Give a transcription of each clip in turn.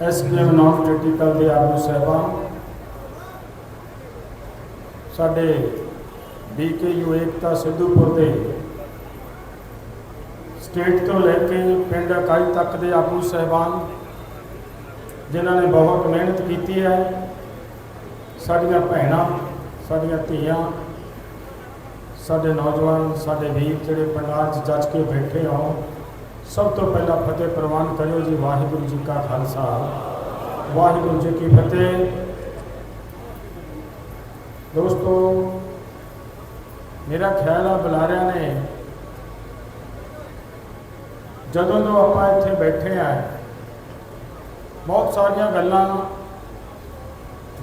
SPM non political ਦੇ ਆਗੂ ਸਾਹਿਬਾਨ, ਸਾਡੇ ਬੀਕੇਯੂ ਏਕਤਾ ਸਿੱਧੂਪੁਰ ਦੇ ਸਟੇਟ ਤੋਂ ਲੈ ਕੇ ਪਿੰਡ ਇਕਾਈ ਤੱਕ ਦੇ ਆਗੂ ਸਾਹਿਬਾਨ, ਜਿਨ੍ਹਾਂ ਨੇ ਬਹੁਤ ਮਿਹਨਤ ਕੀਤੀ ਹੈ। ਸਾਡੀਆਂ ਭੈਣਾਂ, ਸਾਡੀਆਂ ਧੀਆਂ, ਸਾਡੇ ਨੌਜਵਾਨ, ਸਾਡੇ ਵੀਰ ਜਿਹੜੇ ਪੰਜਾਬ 'ਚ ਜੱਜ ਕੇ ਬੈਠੇ ਹੋਣ ਸਭ ਤੋਂ ਪਹਿਲਾਂ ਫਤਿਹ ਪ੍ਰਵਾਨ ਕਰਿਓ ਜੀ, ਵਾਹਿਗੁਰੂ ਜੀ ਕਾ ਖਾਲਸਾ। ਵਾਹਿਗੁਰੂ ਜੀ ਕੀ ਫਤਿਹ। ਦੋਸਤੋ, ਮੇਰਾ ਖਿਆਲ ਆ ਬੁਲਾਰਿਆਂ ਨੇ, ਜਦੋਂ ਤੋਂ ਆਪਾਂ ਇੱਥੇ ਬੈਠੇ ਆ, ਬਹੁਤ ਸਾਰੀਆਂ ਗੱਲਾਂ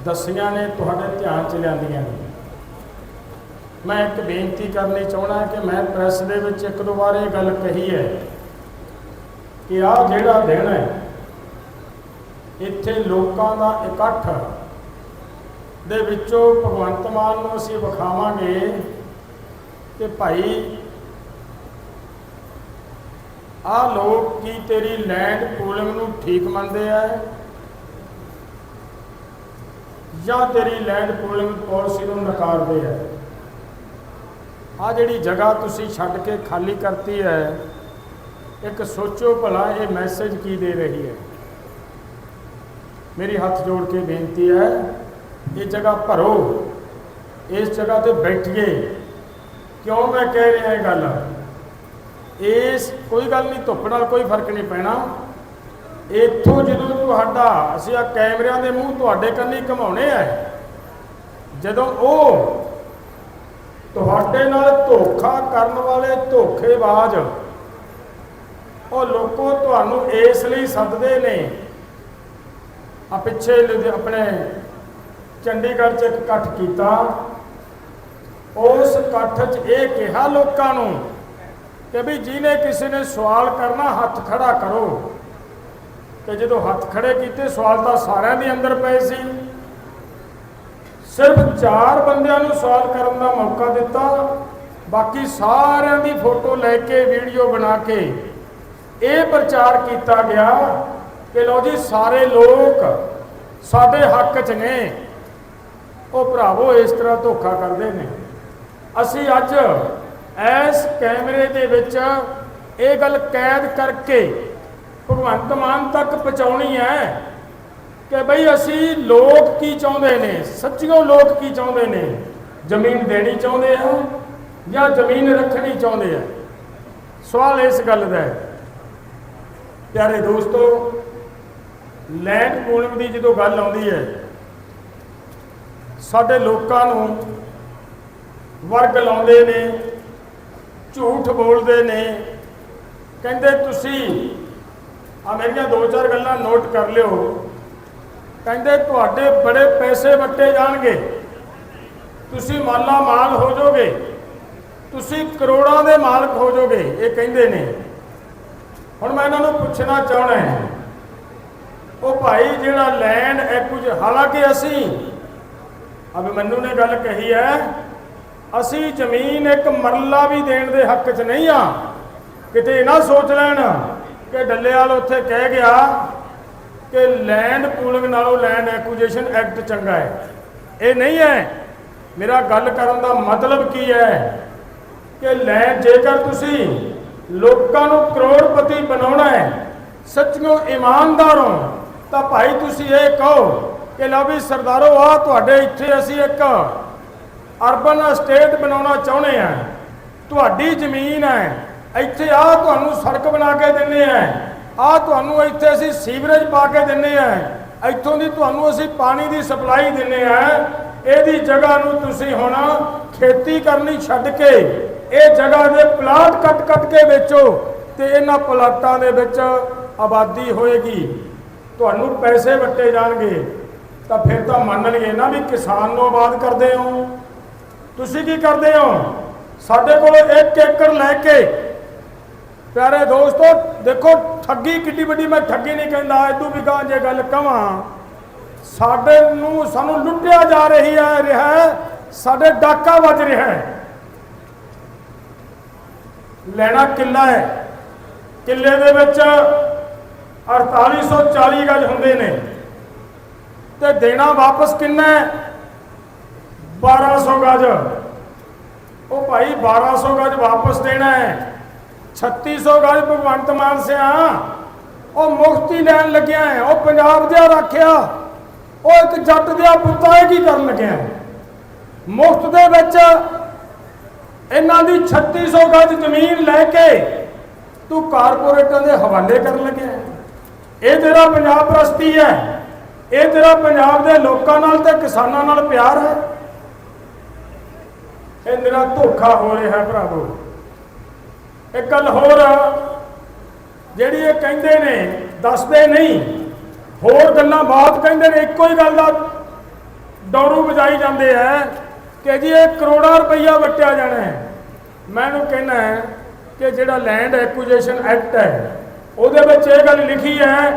ਦੱਸੀਆਂ ਨੇ, ਤੁਹਾਡੇ ਧਿਆਨ ਚ ਲਿਆਂਦੀਆਂ ਨੇ। ਮੈਂ ਇੱਕ ਬੇਨਤੀ ਕਰਨੀ ਚਾਹਣਾ ਕਿ ਮੈਂ ਪ੍ਰੈਸ ਦੇ ਵਿੱਚ ਇੱਕ ਦੋ ਵਾਰ ਇਹ ਗੱਲ ਕਹੀ ਹੈ। ਕਿ ਆਹ ਜਿਹੜਾ ਦਿਨ ਹੈ, ਇੱਥੇ ਲੋਕਾਂ ਦਾ ਇਕੱਠ ਦੇ ਵਿੱਚੋਂ ਭਗਵੰਤ ਮਾਨ ਨੂੰ ਅਸੀਂ ਵਿਖਾਵਾਂਗੇ ਕਿ ਭਾਈ, ਆਹ ਲੋਕ ਕੀ ਤੇਰੀ ਲੈਂਡ ਪੂਲਿੰਗ ਨੂੰ ਠੀਕ ਮੰਨਦੇ ਆ? ਜਾਂ ਤੇਰੀ ਲੈਂਡ ਪੂਲਿੰਗ ਪਾਲਿਸੀ ਨੂੰ ਨਕਾਰਦੇ ਆ? ਆ ਜਿਹੜੀ ਜਗ੍ਹਾ ਤੁਸੀਂ ਛੱਡ ਕੇ ਖਾਲੀ ਕਰਤੀ ਹੈ ਇੱਕ ਸੋਚੋ ਭਲਾ ਇਹ ਮੈਸੇਜ ਕੀ ਦੇ ਰਹੀ ਹੈ। ਮੇਰੀ ਹੱਥ ਜੋੜ ਕੇ ਬੇਨਤੀ ਹੈ, ਇਹ ਜਗ੍ਹਾ ਭਰੋ, ਇਸ ਜਗ੍ਹਾ ਤੇ ਬੈਠੀਏ। ਕਿਉਂ ਮੈਂ ਕਹਿ ਰਿਹਾ ਇਹ ਗੱਲ? ਇਸ ਕੋਈ ਗੱਲ ਨਹੀਂ, ਧੁੱਪ ਨਾਲ ਕੋਈ ਫ਼ਰਕ ਨਹੀਂ ਪੈਣਾ। ਇੱਥੋਂ ਜਦੋਂ ਤੁਹਾਡਾ, ਅਸੀਂ ਆ ਕੈਮਰਿਆਂ ਦੇ ਮੂੰਹ ਤੁਹਾਡੇ ਕੰਨੀ ਘਮਾਉਣੇ ਆ। ਜਦੋਂ ਉਹ ਤੁਹਾਡੇ ਨਾਲ ਧੋਖਾ ਕਰਨ ਵਾਲੇ ਧੋਖੇਬਾਜ਼ ਉਹ ਲੋਕੋ ਤੁਹਾਨੂੰ ਇਸ ਲਈ ਸੱਦਦੇ ਨੇ। ਆ ਪਿੱਛੇ ਆਪਣੇ ਚੰਡੀਗੜ੍ਹ 'ਚ ਇੱਕ ਇਕੱਠ ਕੀਤਾ। ਉਸ ਇਕੱਠ 'ਚ ਇਹ ਕਿਹਾ ਲੋਕਾਂ ਨੂੰ ਕਿ ਵੀ ਜਿਹਨੇ ਕਿਸੇ ਨੇ ਸਵਾਲ ਕਰਨਾ, ਹੱਥ ਖੜਾ ਕਰੋ। ਤੇ ਜਦੋਂ ਹੱਥ ਖੜੇ ਕੀਤੇ, ਸਵਾਲ ਤਾਂ ਸਾਰਿਆਂ ਦੇ ਅੰਦਰ ਪਏ ਸੀ। ਸਿਰਫ ਚਾਰ ਬੰਦਿਆਂ ਨੂੰ ਸਵਾਲ ਕਰਨ ਦਾ ਮੌਕਾ ਦਿੱਤਾ। ਬਾਕੀ ਸਾਰਿਆਂ ਦੀ ਫੋਟੋ ਲੈ ਕੇ, ਵੀਡੀਓ ਬਣਾ ਕੇ ਇਹ ਪ੍ਰਚਾਰ ਕੀਤਾ ਗਿਆ ਕਿ ਲੋ ਜੀ, ਸਾਰੇ ਲੋਕ ਸਾਡੇ ਹੱਕ 'ਚ ਨੇ। ਉਹ ਭਰਾਵੋ, ਇਸ ਤਰ੍ਹਾਂ ਧੋਖਾ ਕਰਦੇ ਨੇ। ਅਸੀਂ ਅੱਜ ਇਸ ਕੈਮਰੇ ਦੇ ਵਿੱਚ ਇਹ ਗੱਲ ਕੈਦ ਕਰਕੇ ਭਗਵੰਤ ਮਾਨ ਤੱਕ ਪਹੁੰਚਾਉਣੀ ਹੈ ਕਿ ਬਈ ਅਸੀਂ ਲੋਕ ਕੀ ਚਾਹੁੰਦੇ ਨੇ? ਸੱਚੀਓ ਲੋਕ ਕੀ ਚਾਹੁੰਦੇ ਨੇ? ਜ਼ਮੀਨ ਦੇਣੀ ਚਾਹੁੰਦੇ ਆ ਜਾਂ ਜ਼ਮੀਨ ਰੱਖਣੀ ਚਾਹੁੰਦੇ ਆ? ਸਵਾਲ ਇਸ ਗੱਲ ਦਾ ਹੈ। ਪਿਆਰੇ ਦੋਸਤੋ, ਲੈਂਡ ਪੂਲਿੰਗ ਦੀ ਜਦੋਂ ਗੱਲ ਆਉਂਦੀ ਹੈ, ਸਾਡੇ ਲੋਕਾਂ ਨੂੰ ਵਰਗ ਲਾਉਂਦੇ ਨੇ, ਝੂਠ ਬੋਲਦੇ ਨੇ, ਕਹਿੰਦੇ ਤੁਸੀਂ ਆ ਮੇਰੀਆਂ ਦੋ ਚਾਰ ਗੱਲਾਂ ਨੋਟ ਕਰ ਲਿਓ। ਕਹਿੰਦੇ ਤੁਹਾਡੇ ਬੜੇ ਪੈਸੇ ਵੱਟੇ ਜਾਣਗੇ। ਤੁਸੀਂ ਮਾਲਾ ਮਾਲ ਹੋ ਜਾਓਗੇ। ਤੁਸੀਂ ਕਰੋੜਾਂ ਦੇ ਮਾਲਕ ਹੋ ਜਾਓਗੇ, ਇਹ ਕਹਿੰਦੇ ਨੇ। ਹੁਣ ਮੈਂ ਇਹਨਾਂ ਨੂੰ ਪੁੱਛਣਾ ਚਾਹਣਾ ਹੈ। ਉਹ ਭਾਈ ਜਿਹੜਾ ਲੈਂਡ ਐਕੁਜ ਹਾਲਾਂਕਿ ਅਸੀਂ, ਅਬ ਮੈਨੂੰ ਨੇ ਗੱਲ ਕਹੀ ਹੈ, ਅਸੀਂ ਜ਼ਮੀਨ ਇੱਕ ਮਰਲਾ ਵੀ ਦੇਣ ਦੇ ਹੱਕ 'ਚ ਨਹੀਂ ਆ। ਕਿਤੇ ਨਾ ਸੋਚ ਲੈਣ ਕਿ ਡੱਲੇਵਾਲ ਉੱਥੇ ਕਹਿ ਗਿਆ ਕਿ ਲੈਂਡ ਪੂਲਿੰਗ ਨਾਲੋਂ ਲੈਂਡ ਐਕੁਜੀਸ਼ਨ ਐਕਟ ਚੰਗਾ ਹੈ। ਇਹ ਨਹੀਂ ਹੈ। ਮੇਰਾ ਗੱਲ ਕਰਨ ਦਾ ਮਤਲਬ ਕੀ ਹੈ ਕਿ ਲੈ ਜੇਕਰ ਤੁਸੀਂ ਲੋਕਾਂ ਨੂੰ ਕਰੋੜਪਤੀ ਬਣਾਉਣਾ ਹੈ। ਸੱਚੀਓ ਇਮਾਨਦਾਰ ਹੋ। ਤਾਂ ਭਾਈ ਤੁਸੀਂ ਇਹ ਕਹੋ ਕਿ ਲਓ ਵੀ ਸਰਦਾਰੋ ਆ ਤੁਹਾਡੇ ਇੱਥੇ ਅਸੀਂ ਇੱਕ ਅਰਬਨ ਸਟੇਟ ਬਣਾਉਣਾ ਚਾਹੁੰਦੇ ਆ ਤੁਹਾਡੀ ਜ਼ਮੀਨ ਹੈ। ਇੱਥੇ ਆ ਤੁਹਾਨੂੰ ਸੜਕ ਬਣਾ ਕੇ ਦਿੰਨੇ ਆ ਆ ਤੁਹਾਨੂੰ ਇੱਥੇ ਅਸੀਂ ਸੀਵਰੇਜ ਪਾ ਕੇ ਦਿੰਨੇ ਆ ਇੱਥੋਂ ਦੀ ਤੁਹਾਨੂੰ ਅਸੀਂ ਪਾਣੀ ਦੀ ਸਪਲਾਈ ਦਿੰਨੇ ਆ ਇਹਦੀ ਜਗ੍ਹਾ ਨੂੰ ਤੁਸੀਂ ਹੁਣ ਖੇਤੀ ਕਰਨੀ ਛੱਡ ਕੇ ਇਹ ਜਗ੍ਹਾ ਦੇ ਪਲਾਟ ਕੱਟ-ਕੱਟ ਕੇ ਵੇਚੋ ਤੇ ਇਹਨਾਂ ਪਲਾਟਾਂ ਦੇ ਵਿੱਚ ਆਬਾਦੀ ਹੋਏਗੀ। ਤੁਹਾਨੂੰ ਪੈਸੇ ਵੱਟੇ ਜਾਣਗੇ। ਤਾਂ ਫਿਰ ਤਾਂ ਮੰਨ ਲਈਏ ਨਾ ਵੀ ਕਿਸਾਨ ਨੂੰ ਆਬਾਦ ਕਰਦੇ ਹੋ। ਤੁਸੀਂ ਕੀ ਕਰਦੇ ਹੋ? ਸਾਡੇ ਕੋਲ 1 ਏਕੜ ਲੈ ਕੇ ਪਿਆਰੇ ਦੋਸਤੋ, ਦੇਖੋ ਠੱਗੀ ਕਿੱਡੀ ਵੱਡੀ ਮੈਂ ਠੱਗੀ ਨਹੀਂ ਕਹਿੰਦਾ ਇਦੋਂ ਵੀ ਗਾਂ ਜੇ ਗੱਲ ਕਵਾਂ। ਸਾਡੇ ਨੂੰ ਸਾਨੂੰ ਲੁੱਟਿਆ ਜਾ ਰਹੀ ਹੈ, ਰਿਹਾ ਸਾਡੇ ਡਾਕਾ ਵੱਜ ਰਿਹਾ ਹੈ। ਲੈਣਾ ਕਿੱਲਾ ਹੈ। ਕਿੱਲੇ ਦੇ ਵਿੱਚ 4840 ਗਜ ਹੁੰਦੇ ਨੇ। ਤੇ ਦੇਣਾ ਵਾਪਸ ਕਿੰਨਾ ਹੈ? 1200 ਗਜ। ਉਹ ਭਾਈ 1200 ਗਜ ਵਾਪਸ ਦੇਣਾ ਹੈ। 3600 ਗਜ ਭਗਵੰਤ ਮਾਨ ਸਿਆ। ਉਹ ਮੁਕਤੀ ਲੈਣ ਲੱਗਿਆ ਹੈ। ਉਹ ਪੰਜਾਬ ਦੇ ਰੱਖਿਆ। ਉਹ ਇੱਕ ਜੱਟ ਦੇ ਪੁੱਤਾ ਇਹ ਕੀ ਕਰਨ ਲੱਗਿਆ ਮੁਫਤ ਦੇ ਵਿੱਚ ਇਹਨਾਂ ਦੀ 3600 ਗਜ ਜ਼ਮੀਨ ਲੈ ਕੇ ਤੂੰ ਕਾਰਪੋਰੇਟਾਂ ਦੇ ਹਵਾਲੇ ਕਰਨ ਲੱਗਿਆ ਇਹ ਤੇਰਾ ਪੰਜਾਬ ਪ੍ਰਸਤੀ ਹੈ। ਇਹ ਤੇਰਾ ਪੰਜਾਬ ਦੇ ਲੋਕਾਂ ਨਾਲ ਤੇ ਕਿਸਾਨਾਂ ਨਾਲ ਪਿਆਰ ਹੈ। ਇਹ ਮੇਰਾ ਧੋਖਾ ਹੋ ਰਿਹਾ ਹੈ ਭਰਾਵੋ। ਇੱਕ ਗੱਲ ਹੋਰ, ਜਿਹੜੀ ਇਹ ਕਹਿੰਦੇ ਨੇ, ਦੱਸਦੇ ਨਹੀਂ। ਹੋਰ ਗੱਲਾਂ ਬਹੁਤ ਕਹਿੰਦੇ ਨੇ, ਇੱਕੋ ਹੀ ਗੱਲ ਦਾ ਡੌਰੂ ਵਜਾਈ ਜਾਂਦੇ ਆ। ਕਿ ਜੀ ਇਹ ਕਰੋੜਾਂ ਰੁਪਈਆ ਵਟਿਆ ਜਾਣਾ ਹੈ। ਮੈਂ ਇਹਨੂੰ ਕਹਿਣਾ ਹੈ ਕਿ ਜਿਹੜਾ ਲੈਂਡ ਐਕੁਜੀਸ਼ਨ ਐਕਟ ਹੈ, ਉਹਦੇ ਵਿੱਚ ਇਹ ਗੱਲ ਲਿਖੀ ਹੈ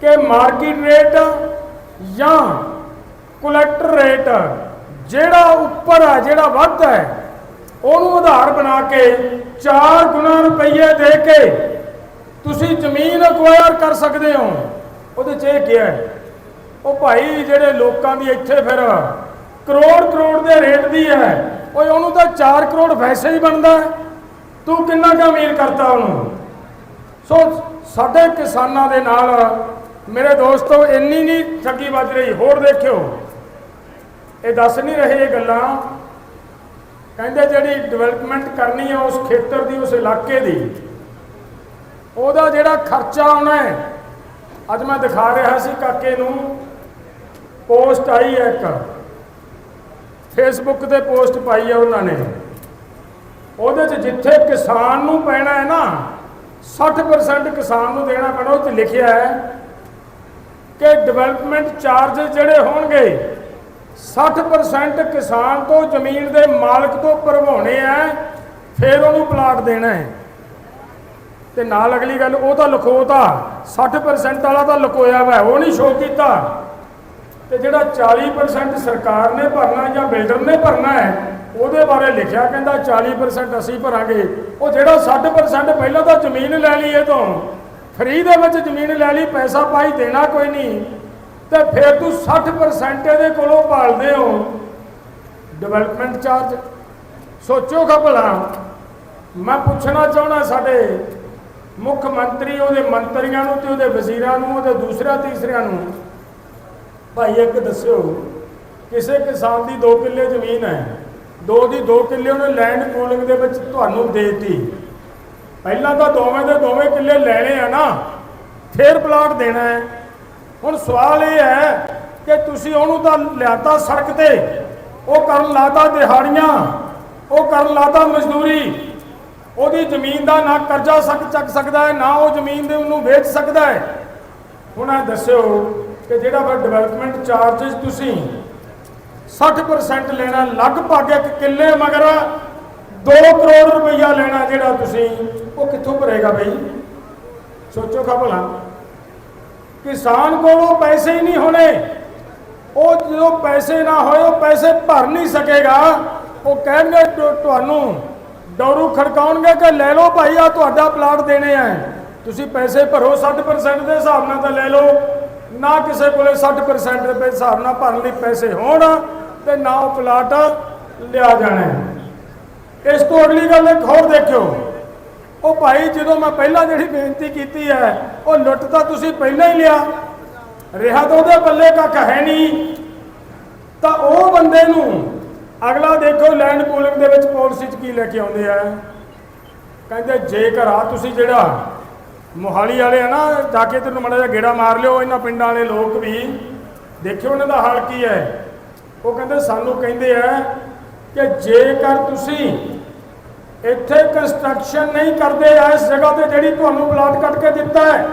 ਕਿ ਮਾਰਕੀਟ ਰੇਟ ਜਾਂ ਕਲੈਕਟਰ ਰੇਟ ਜਿਹੜਾ ਉੱਪਰ ਹੈ ਜਿਹੜਾ ਵੱਧ ਹੈ, ਉਹਨੂੰ ਆਧਾਰ ਬਣਾ ਕੇ 4 ਗੁਣਾ ਰੁਪਈਏ ਦੇ ਕੇ ਤੁਸੀਂ ਜ਼ਮੀਨ ਅਕਵਾਇਰ ਕਰ ਸਕਦੇ ਹੋ। ਉਹਦੇ 'ਚ ਇਹ ਕਿਹਾ ਉਹ ਭਾਈ ਜਿਹੜੇ ਲੋਕਾਂ ਦੀ ਇੱਥੇ ਫਿਰ ਕਰੋੜ ਕਰੋੜ ਦੇ ਰੇਟ ਦੀ ਹੈ। ਓਏ, ਉਹਨੂੰ ਤਾਂ 4 ਕਰੋੜ ਵੈਸੇ ਹੀ ਬਣਦਾ ਤੂੰ ਕਿੰਨਾ ਕੁ ਅਮੀਰ ਕਰਤਾ ਉਹਨੂੰ? ਸੋ, ਸਾਡੇ ਕਿਸਾਨਾਂ ਦੇ ਨਾਲ ਮੇਰੇ ਦੋਸਤੋ, ਇੰਨੀ ਨਹੀਂ ਠੱਗੀ ਵੱਜ ਰਹੀ। ਹੋਰ ਦੇਖਿਓ। ਇਹ ਦੱਸ ਨਹੀਂ ਰਹੇ ਇਹ ਗੱਲਾਂ। ਕਹਿੰਦੇ ਜਿਹੜੀ ਡਿਵੈਲਪਮੈਂਟ ਕਰਨੀ ਹੈ ਉਸ ਖੇਤਰ ਦੀ, ਉਸ ਇਲਾਕੇ ਦੀ, ਉਹਦਾ ਜਿਹੜਾ ਖਰਚਾ ਆਉਣਾ ਹੈ, ਅੱਜ ਮੈਂ ਦਿਖਾ ਰਿਹਾ ਸੀ ਕਾਕੇ ਨੂੰ। ਪੋਸਟ ਆਈ ਹੈ ਇੱਕ। ਫੇਸਬੁੱਕ ਤੇ ਪੋਸਟ ਪਾਈ ਹੈ ਉਹਨਾਂ ਨੇ। ਉਹਦੇ 'ਚ ਜਿੱਥੇ ਕਿਸਾਨ ਨੂੰ ਪੈਣਾ ਹੈ ਨਾ 60% ਕਿਸਾਨ ਨੂੰ ਦੇਣਾ ਪੈਣਾ, ਉਹ 'ਚ ਲਿਖਿਆ ਹੈ ਕਿ ਡਿਵੈਲਪਮੈਂਟ ਚਾਰਜ ਜਿਹੜੇ ਹੋਣਗੇ 60% ਕਿਸਾਨ ਤੋਂ ਜ਼ਮੀਨ ਦੇ ਮਾਲਕ ਤੋਂ ਭਰਵਾਉਣੇ ਆ, ਫਿਰ ਉਹਨੂੰ ਪਲਾਟ ਦੇਣਾ ਹੈ। ਤੇ ਨਾਲ ਅਗਲੀ ਗੱਲ, ਉਹ ਤਾਂ ਲੁਕੋਤਾ 60% ਵਾਲਾ ਤਾਂ ਲੁਕੋਇਆ ਵਾ, ਉਹ ਨਹੀਂ ਸ਼ੋਅ ਕੀਤਾ ਤੇ ਜਿਹੜਾ 40% ਸਰਕਾਰ ਨੇ ਭਰਨਾ ਜਾਂ ਬਿਲਡਰ ਨੇ ਭਰਨਾ ਹੈ, ਉਹਦੇ ਬਾਰੇ ਲਿਖਿਆ ਕਹਿੰਦਾ 40% ਅਸੀਂ ਭਰਾਂਗੇ। ਉਹ ਜਿਹੜਾ 60% ਪਹਿਲਾਂ ਤਾਂ ਜ਼ਮੀਨ ਲੈ ਲਈ ਇਹ ਤੋਂ। ਫਰੀ ਦੇ ਵਿੱਚ ਜ਼ਮੀਨ ਲੈ ਲਈ, ਪੈਸਾ ਪਾਈ ਦੇਣਾ ਕੋਈ ਨਹੀਂ। ਤੇ ਫਿਰ ਤੂੰ 60% ਇਹਦੇ ਕੋਲੋਂ ਭਾਲਦੇ ਹੋ। ਡਿਵੈਲਪਮੈਂਟ ਚਾਰਜ ਸੋਚੋ ਕਾ ਭਲਾ ਮੈਂ ਪੁੱਛਣਾ ਚਾਹਣਾ ਸਾਡੇ ਮੁੱਖ ਮੰਤਰੀ, ਉਹਦੇ ਮੰਤਰੀਆਂ ਨੂੰ ਤੇ ਉਹਦੇ ਵਜ਼ੀਰਾਂ ਨੂੰ, ਉਹਦੇ ਦੂਸਰਿਆਂ, ਤੀਸਰਿਆਂ ਨੂੰ। ਭਾਈ ਇੱਕ ਦੱਸਿਓ, ਕਿਸੇ ਕਿਸਾਨ ਦੀ 2 ਕਿੱਲੇ ਜ਼ਮੀਨ ਹੈ, ਦੋ ਦੀ 2 ਕਿੱਲੇ ਉਹਨੇ ਲੈਂਡ ਪੂਲਿੰਗ ਦੇ ਵਿੱਚ ਤੁਹਾਨੂੰ ਦੇਤੀ। ਪਹਿਲਾਂ ਤਾਂ ਦੋਵੇਂ ਦੇ ਦੋਵੇਂ ਕਿੱਲੇ ਲੈਣੇ ਆ ਨਾ, ਫਿਰ ਪਲਾਟ ਦੇਣਾ ਹੈ। ਹੁਣ ਸਵਾਲ ਇਹ ਹੈ ਕਿ ਤੁਸੀਂ ਉਹਨੂੰ ਤਾਂ ਲਿਆਤਾ ਸੜਕ ਤੇ, ਉਹ ਕਰਨ ਲਾਤਾ ਦਿਹਾੜੀਆਂ, ਉਹ ਕਰਨ ਲਾਤਾ ਮਜ਼ਦੂਰੀ, ਉਹਦੀ ਜ਼ਮੀਨ ਦਾ ਨਾ ਕਰਜ਼ਾ ਸਕ, ਚੱਕ ਸਕਦਾ ਹੈ, ਨਾ ਉਹ ਜ਼ਮੀਨ ਦੇ ਉਹਨੂੰ ਵੇਚ ਸਕਦਾ ਹੈ। ਹੁਣ ਇਹ ਦੱਸਿਓ ਕਿ ਜਿਹੜਾ ਫਿਰ ਡਿਵੈਲਪਮੈਂਟ ਚਾਰजेस ਤੁਸੀਂ 60% ਲੈਣਾ, ਲਗਭਗ ਇੱਕ ਕਿੱਲੇ ਮਗਰ 2 ਕਰੋੜ ਰੁਪਈਆ ਲੈਣਾ ਜਿਹੜਾ ਤੁਸੀਂ, ਉਹ ਕਿੱਥੋਂ ਭਰੇਗਾ ਬਈ? ਸੋਚੋ ਖਾ ਭਲਾ ਕਿਸਾਨ ਕੋਲੋਂ ਪੈਸੇ ਹੀ ਨਹੀਂ ਹੋਣੇ। ਉਹ ਜਦੋਂ ਪੈਸੇ ਨਾ ਹੋਏ, ਉਹ ਪੈਸੇ ਭਰ ਨਹੀਂ ਸਕੇਗਾ। ਉਹ ਕਹਿਣਗੇ ਤੁਹਾਨੂੰ ਡੌਰੂ ਖੜਕਾਉਣਗੇ ਕਿ ਲੈ ਲਓ ਭਾਈ ਆ ਤੁਹਾਡਾ ਪਲਾਟ ਦੇਣੇ ਆ। ਤੁਸੀਂ ਪੈਸੇ ਭਰੋ 60% ਦੇ ਹਿਸਾਬ ਨਾਲ ਤਾਂ ਲੈ ਲਓ। ਨਾ ਕਿਸੇ ਕੋਲੇ 60% ਦੇ ਹਿਸਾਬ ਨਾਲ ਭਰਨ ਲਈ ਪੈਸੇ ਹੋਣ ਤੇ ਨਾ ਉਹ ਪਲਾਟ ਲਿਆ ਜਾਣਾ। ਇਸ ਤੋਂ ਅਗਲੀ ਗੱਲ ਇੱਕ ਹੋਰ ਦੇਖਿਓ। ਉਹ ਭਾਈ, ਜਦੋਂ ਮੈਂ ਪਹਿਲਾਂ ਜਿਹੜੀ ਬੇਨਤੀ ਕੀਤੀ ਹੈ, ਉਹ ਲੁੱਟ ਤਾਂ ਤੁਸੀਂ ਪਹਿਲਾਂ ਹੀ ਲਿਆ। ਰਿਹਾ ਤਾਂ ਉਹਦੇ ਬੱਲੇ ਕੱਖ ਹੈ ਨਹੀਂ। ਤਾਂ ਉਹ ਬੰਦੇ ਨੂੰ ਅਗਲਾ ਦੇਖੋ ਲੈਂਡ ਪੂਲਿੰਗ ਦੇ ਵਿੱਚ ਪਾਲਿਸੀ 'ਚ ਕੀ ਲੈ ਕੇ ਆਉਂਦੇ ਆ। ਕਹਿੰਦੇ, ਜੇਕਰ ਆ ਤੁਸੀਂ ਜਿਹੜਾ ਮੋਹਾਲੀ ਵਾਲੇ ਆ ਨਾ, ਜਾ ਕੇ ਤੈਨੂੰ ਮੜਾ ਜਿਹਾ ਗੇੜਾ ਮਾਰ ਲਿਓ, ਇਹਨਾਂ ਪਿੰਡਾਂ ਵਾਲੇ ਲੋਕ ਵੀ। ਦੇਖਿਓ ਉਹਨਾਂ ਦਾ ਹਾਲ ਕੀ ਹੈ। ਉਹ ਕਹਿੰਦੇ, ਸਾਨੂੰ ਕਹਿੰਦੇ ਆ ਕਿ ਜੇਕਰ ਤੁਸੀਂ ਇੱਥੇ ਕੰਸਟਰਕਸ਼ਨ ਨਹੀਂ ਕਰਦੇ, ਇਸ ਜਗ੍ਹਾ ਤੇ ਜਿਹੜੀ ਤੁਹਾਨੂੰ ਪਲਾਟ ਕੱਟ ਕੇ ਦਿੱਤਾ ਹੈ,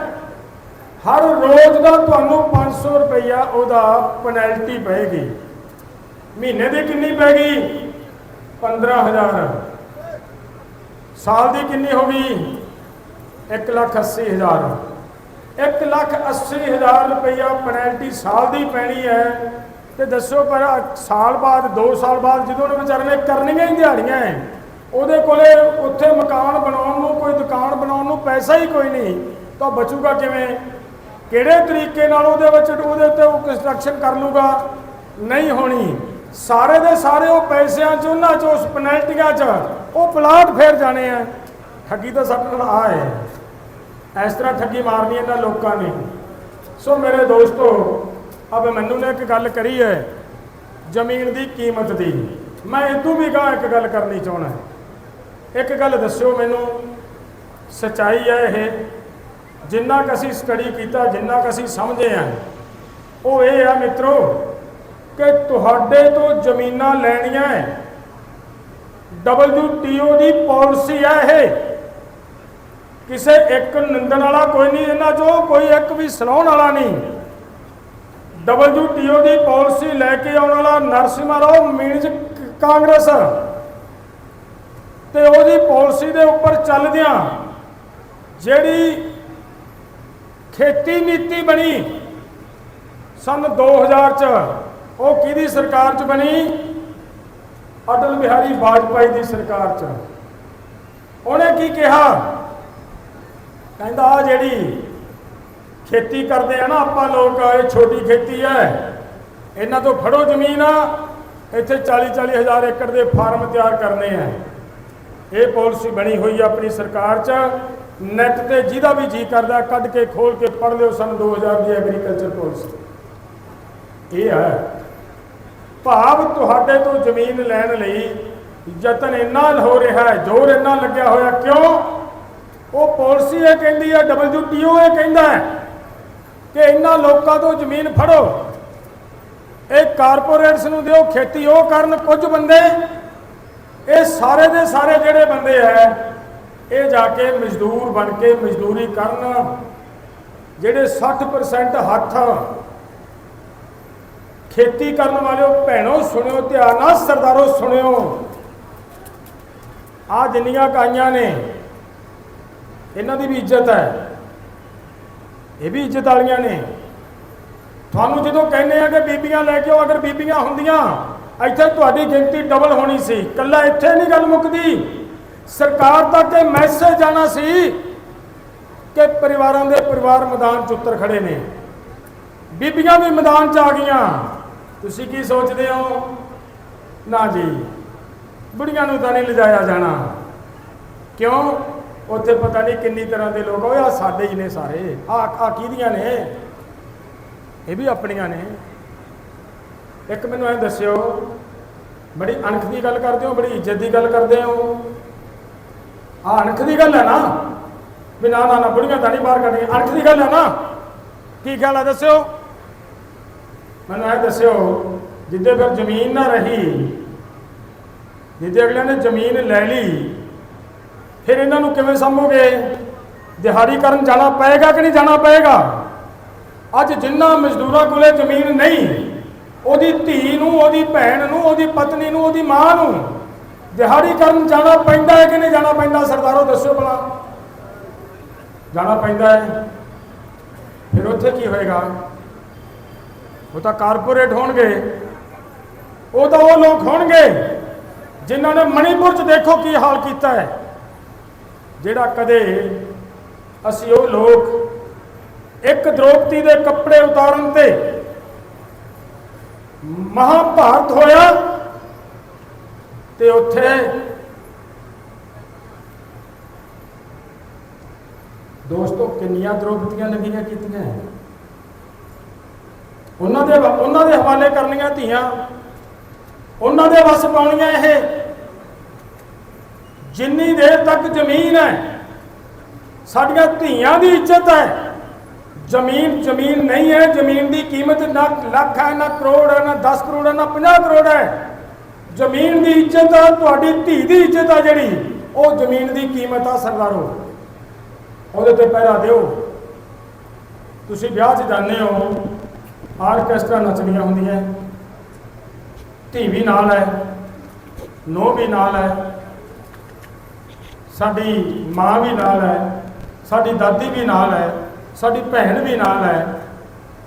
ਹਰ ਰੋਜ਼ ਦਾ ਤੁਹਾਨੂੰ 500 ਰੁਪਈਆ ਉਹਦਾ ਪੈਨਲਟੀ ਪਏਗੀ। ਮਹੀਨੇ ਦੀ ਕਿੰਨੀ ਪੈ ਗਈ 15000 ਸਾਲ ਦੀ ਕਿੰਨੀ ਹੋ ਗਈ? 180000 180000 ਰੁਪਈਆ ਪੈਨਲਟੀ ਸਾਲ ਦੀ ਪੈਣੀ ਹੈ। ਤੇ ਦੱਸੋ ਪਰ ਸਾਲ ਬਾਅਦ 2 ਸਾਲ ਬਾਅਦ ਜਦੋਂ ਉਹਨੇ ਵਿਚਾਰੇ ਨੇ ਕਰਨੀਆਂ ਹੀ ਦਿਹਾੜੀਆਂ ਹੈ ਉਹਦੇ ਕੋਲੇ ਉੱਥੇ ਮਕਾਨ ਬਣਾਉਣ ਨੂੰ, ਕੋਈ ਦੁਕਾਨ ਬਣਾਉਣ ਨੂੰ ਪੈਸਾ ਹੀ ਕੋਈ ਨਹੀਂ, ਤਾਂ ਬਚੂਗਾ ਕਿਵੇਂ? ਕਿਹੜੇ ਤਰੀਕੇ ਨਾਲ ਉਹਦੇ ਵਿੱਚ ਉਹਦੇ ਉੱਤੇ ਉਹ ਕੰਸਟਰਕਸ਼ਨ ਕਰ ਲੂਗਾ? ਨਹੀਂ ਹੋਣੀ। ਸਾਰੇ ਦੇ ਸਾਰੇ ਉਹ ਪੈਸਿਆਂ 'ਚ, ਉਹਨਾਂ 'ਚ, ਉਸ ਪੈਨਲਟੀਆਂ 'ਚ, ਉਹ ਪਲਾਟ ਫੇਰ ਜਾਣੇ ਆ ਠੱਗੀ ਤਾਂ ਸਾਡੇ ਨਾਲ ਆ ਹੈ ਇਸ ਤਰ੍ਹਾਂ ਠੱਗੀ ਮਾਰਨੀ ਇਹਨਾਂ ਲੋਕਾਂ ਨੇ। ਸੋ ਮੇਰੇ ਦੋਸਤੋ, ਅਬ ਮੈਨੂੰ ਨੇ ਇੱਕ ਗੱਲ ਕਰੀ ਹੈ, ਜ਼ਮੀਨ ਦੀ ਕੀਮਤ ਦੀ। ਮੈਂ ਇਦੋਂ ਵੀ ਗਾਂ ਇੱਕ ਗੱਲ ਕਰਨੀ ਚਾਹਣਾ ਇੱਕ ਗੱਲ ਦੱਸਿਓ ਮੈਨੂੰ, ਸਚਾਈ ਹੈ ਇਹ, ਜਿੰਨਾ ਕੁ ਅਸੀਂ ਸਟੱਡੀ ਕੀਤਾ, ਜਿੰਨਾ ਕੁ ਅਸੀਂ ਸਮਝੇ ਆ ਉਹ ਇਹ ਆ ਮਿੱਤਰੋ ਕਿ ਤੁਹਾਡੇ ਤੋਂ ਜ਼ਮੀਨਾਂ ਲੈਣੀਆਂ ਹੈ। WTO ਦੀ ਪਾਲਿਸੀ ਹੈ ਇਹ। ਕਿਸੇ ਇੱਕ ਨਿੰਦਣ ਵਾਲਾ ਕੋਈ ਨਹੀਂ, ਇਹਨਾਂ ਚੋਂ ਕੋਈ ਇੱਕ ਵੀ ਸੁਣਾਉਣ ਵਾਲਾ ਨਹੀਂ। WTO ਦੀ ਪਾਲਿਸੀ ਲੈ ਕੇ ਆਉਣ ਵਾਲਾ ਨਰਸਿਮਾ ਰਾਓ ਮੀਨਜ਼ ਕਾਂਗਰਸ। ਤੇ ਉਹਦੀ ਪਾਲਿਸੀ ਦੇ ਉੱਪਰ ਚੱਲਦਿਆਂ ਜਿਹੜੀ ਖੇਤੀ ਨੀਤੀ ਬਣੀ ਸਨ 2000 ਚ, ਉਹ ਕਿਹਦੀ ਸਰਕਾਰ ਚ ਬਣੀ? ਅਟਲ ਬਿਹਾਰੀ ਵਾਜਪਾਈ ਦੀ ਸਰਕਾਰ ਚ। ਉਹਨੇ ਕੀ ਕਿਹਾ? ਕਹਿੰਦਾ ਆ ਜਿਹੜੀ ਖੇਤੀ ਕਰਦੇ ਆ ਨਾ ਆਪਾਂ ਲੋਕ ਇਹ ਛੋਟੀ ਖੇਤੀ ਹੈ। ਇਹਨਾਂ ਤੋਂ ਫੜੋ ਜ਼ਮੀਨ ਆ ਇੱਥੇ 40 40 ਹਜ਼ਾਰ ਏਕੜ ਦੇ ਫਾਰਮ ਤਿਆਰ ਕਰਨੇ ਆ। ਇਹ ਪਾਲਿਸੀ ਬਣੀ ਹੋਈ ਆ ਆਪਣੀ ਸਰਕਾਰ 'ਚ। ਨੈਟ ਤੇ ਜਿਹਦਾ ਵੀ ਜੀ ਕਰਦਾ, ਕੱਢ ਕੇ ਖੋਲ ਕੇ ਪੜ੍ਹ ਲਿਓ ਸਨ 2000 ਦੀ ਐਗਰੀਕਲਚਰ ਪਾਲਿਸੀ ਇਹ ਹੈ। ਭਾਵ ਤੁਹਾਡੇ ਤੋਂ ਜ਼ਮੀਨ ਲੈਣ ਲਈ ਯਤਨ ਇੰਨਾ ਹੋ ਰਿਹਾ ਹੈ, ਜ਼ੋਰ ਇੰਨਾ ਲੱਗਿਆ ਹੋਇਆ, ਕਿਉਂ? ਉਹ ਪਾਲਿਸੀ ਇਹ ਕਹਿੰਦੀ ਹੈ WTO ਇਹ ਕਹਿੰਦਾ ਹੈ ਕਿ ਇਹਨਾਂ ਲੋਕਾਂ ਤੋਂ ਜ਼ਮੀਨ ਫੜੋ। ਇਹ ਕਾਰਪੋਰੇਟਸ ਨੂੰ ਦਿਓ, ਖੇਤੀ ਉਹ ਕਰਨ ਕੁਝ ਬੰਦੇ। ਇਹ ਸਾਰੇ ਦੇ ਸਾਰੇ ਜਿਹੜੇ ਬੰਦੇ ਐ ਇਹ ਜਾ ਕੇ ਮਜ਼ਦੂਰ ਬਣ ਕੇ ਮਜ਼ਦੂਰੀ ਕਰਨ, ਜਿਹੜੇ 60% ਹੱਥ ਖੇਤੀ ਕਰਨ ਵਾਲਿਓ ਭੈਣੋ ਸੁਣਿਓ, ਧਿਆਨ ਨਾਲ ਸਰਦਾਰੋ ਸੁਣਿਓ। ਆ ਜਿੰਨੀਆਂ ਕਾਈਆਂ ਨੇ ਇਹਨਾਂ ਦੀ ਵੀ ਇੱਜ਼ਤ ਹੈ। ਇਹ ਵੀ ਇੱਜ਼ਤ ਵਾਲੀਆਂ ਨੇ। ਤੁਹਾਨੂੰ ਜਦੋਂ ਕਹਿੰਦੇ ਆ ਕਿ ਬੀਬੀਆਂ ਲੈ ਕੇ ਆਓ, ਅਗਰ ਬੀਬੀਆਂ ਹੁੰਦੀਆਂ, ਇੱਥੇ ਤੁਹਾਡੀ ਗਿਣਤੀ ਡਬਲ ਹੋਣੀ ਸੀ। ਕੱਲਾ ਇੱਥੇ ਨਹੀਂ ਗੱਲ ਮੁੱਕਦੀ। ਸਰਕਾਰ ਤੱਕ ਇਹ ਮੈਸੇਜ ਜਾਣਾ ਸੀ ਕਿ ਪਰਿਵਾਰਾਂ ਦੇ ਪਰਿਵਾਰ ਮੈਦਾਨ 'ਚ ਉੱਤਰ ਖੜੇ ਨੇ। ਬੀਬੀਆਂ ਵੀ ਮੈਦਾਨ 'ਚ ਆ ਗਈਆਂ। ਤੁਸੀਂ ਕੀ ਸੋਚਦੇ ਹੋ? ਨਾ ਜੀ, ਬੁੜੀਆਂ ਨੂੰ ਤਾਂ ਨਹੀਂ ਲਿਜਾਇਆ ਜਾਣਾ। ਕਿਉਂ? ਉੱਥੇ ਪਤਾ ਨਹੀਂ ਕਿੰਨੀ ਤਰ੍ਹਾਂ ਦੇ ਲੋਕ ਓਏ ਆ ਸਾਡੇ ਹੀ ਨੇ ਸਾਰੇ। ਆ ਆ ਕਿਹਦੀਆਂ ਨੇ? ਇਹ ਵੀ ਆਪਣੀਆਂ ਨੇ। ਇੱਕ ਮੈਨੂੰ ਐ ਦੱਸਿਓ, ਬੜੀ ਅਣਖ ਦੀ ਗੱਲ ਕਰਦੇ ਹੋ, ਬੜੀ ਇੱਜ਼ਤ ਦੀ ਗੱਲ ਕਰਦੇ ਹੋ? ਆ ਅਣਖ ਦੀ ਗੱਲ ਹੈ ਨਾ? ਵੀ ਨਾ ਨਾ ਨਾ, ਬੁੜੀਆਂ ਤਾਂ ਨਹੀਂ ਬਾਹਰ ਕੱਢਣੀਆਂ। ਅਣਖ ਦੀ ਗੱਲ ਹੈ ਨਾ? ਕੀ ਖਿਆਲ ਹੈ ਦੱਸਿਓ? ਮੈਨੂੰ ਐ ਦੱਸਿਓ, ਜਿੱਦੇ ਫਿਰ ਜ਼ਮੀਨ ਨਾ ਰਹੀ, ਜਿੱਦੇ ਅਗਲਿਆਂ ਨੇ ਜ਼ਮੀਨ ਲੈ ਲਈ ਫਿਰ ਇਹਨਾਂ ਨੂੰ ਕਿਵੇਂ ਸੰਭੋਗੇ? ਦਿਹਾੜੀ ਕਰਨ ਜਾਣਾ ਪਏਗਾ ਕਿ ਨਹੀਂ ਜਾਣਾ ਪਏਗਾ? ਅੱਜ ਜਿੰਨਾ ਮਜ਼ਦੂਰਾਂ ਕੋਲੇ ਜ਼ਮੀਨ ਨਹੀਂ, ਉਹਦੀ ਧੀ ਨੂੰ, ਉਹਦੀ ਭੈਣ ਨੂੰ, ਉਹਦੀ ਪਤਨੀ ਨੂੰ, ਉਹਦੀ ਮਾਂ ਨੂੰ ਦਿਹਾੜੀ ਕਰਨ ਜਾਣਾ ਪੈਂਦਾ ਹੈ ਕਿ ਨਹੀਂ ਜਾਣਾ ਪੈਂਦਾ? ਸਰਦਾਰੋ ਦੱਸੋ ਭਲਾ। ਜਾਣਾ ਪੈਂਦਾ ਹੈ। ਫਿਰ ਉੱਥੇ ਕੀ ਹੋਏਗਾ? ਉਹ ਤਾਂ ਕਾਰਪੋਰੇਟ ਹੋਣਗੇ। ਉਹ ਤਾਂ ਉਹ ਲੋਕ ਹੋਣਗੇ ਜਿਨ੍ਹਾਂ ਨੇ ਮਣੀਪੁਰ 'ਚ ਦੇਖੋ ਕੀ ਹਾਲ ਕੀਤਾ ਹੈ। ਜਿਹੜਾ ਕਦੇ ਅਸੀਂ ਉਹ ਲੋਕ ਇੱਕ ਦ੍ਰੋਪਦੀ ਦੇ ਕੱਪੜੇ ਉਤਾਰਨ ਤੇ ਮਹਾਭਾਰਤ ਹੋਇਆ ਤੇ ਉੱਥੇ ਦੋਸਤੋ ਕਿੰਨੀਆਂ ਦ੍ਰੋਪਦੀਆਂ ਲੱਗੀਆਂ ਕੀਤੀਆਂ ਉਹਨਾਂ ਦੇ ਉਹਨਾਂ ਦੇ ਹਵਾਲੇ ਕਰਨੀਆਂ ਧੀਆਂ, ਉਹਨਾਂ ਦੇ ਵਸ ਪਾਉਣੀਆਂ ਇਹ ਜਿੰਨੀ ਦੇਰ ਤੱਕ ਜ਼ਮੀਨ ਹੈ, ਸਾਡੀਆਂ ਧੀਆਂ ਦੀ ਇੱਜ਼ਤ ਹੈ। ਜ਼ਮੀਨ ਜ਼ਮੀਨ ਨਹੀਂ ਹੈ, ਜ਼ਮੀਨ ਦੀ ਕੀਮਤ ਨਾ ਲੱਖ ਹੈ, ਨਾ ਕਰੋੜ ਹੈ, ਨਾ 10 ਕਰੋੜ ਹੈ, ਨਾ 50 ਕਰੋੜ ਹੈ। ਜ਼ਮੀਨ ਦੀ ਇੱਜ਼ਤ ਆ, ਤੁਹਾਡੀ ਧੀ ਦੀ ਇੱਜ਼ਤ ਆ ਜਿਹੜੀ, ਉਹ ਜ਼ਮੀਨ ਦੀ ਕੀਮਤ ਆ ਸਰਦਾਰੋ ਉਹਦੇ ਤੇ ਪਹਿਰਾ ਦਿਓ। ਤੁਸੀਂ ਵਿਆਹ 'ਚ ਜਾਂਦੇ ਹੋ, ਆਰਕੈਸਟਰਾ ਨੱਚਦੀਆਂ ਹੁੰਦੀਆਂ। ਧੀ ਵੀ ਨਾਲ ਹੈ ਨੋ ਵੀ ਨਾਲ ਹੈ। ਸਾਡੀ ਮਾਂ ਵੀ ਨਾਲ ਹੈ, ਸਾਡੀ ਦਾਦੀ ਵੀ ਨਾਲ ਹੈ, ਸਾਡੀ ਭੈਣ ਵੀ ਨਾਲ ਹੈ।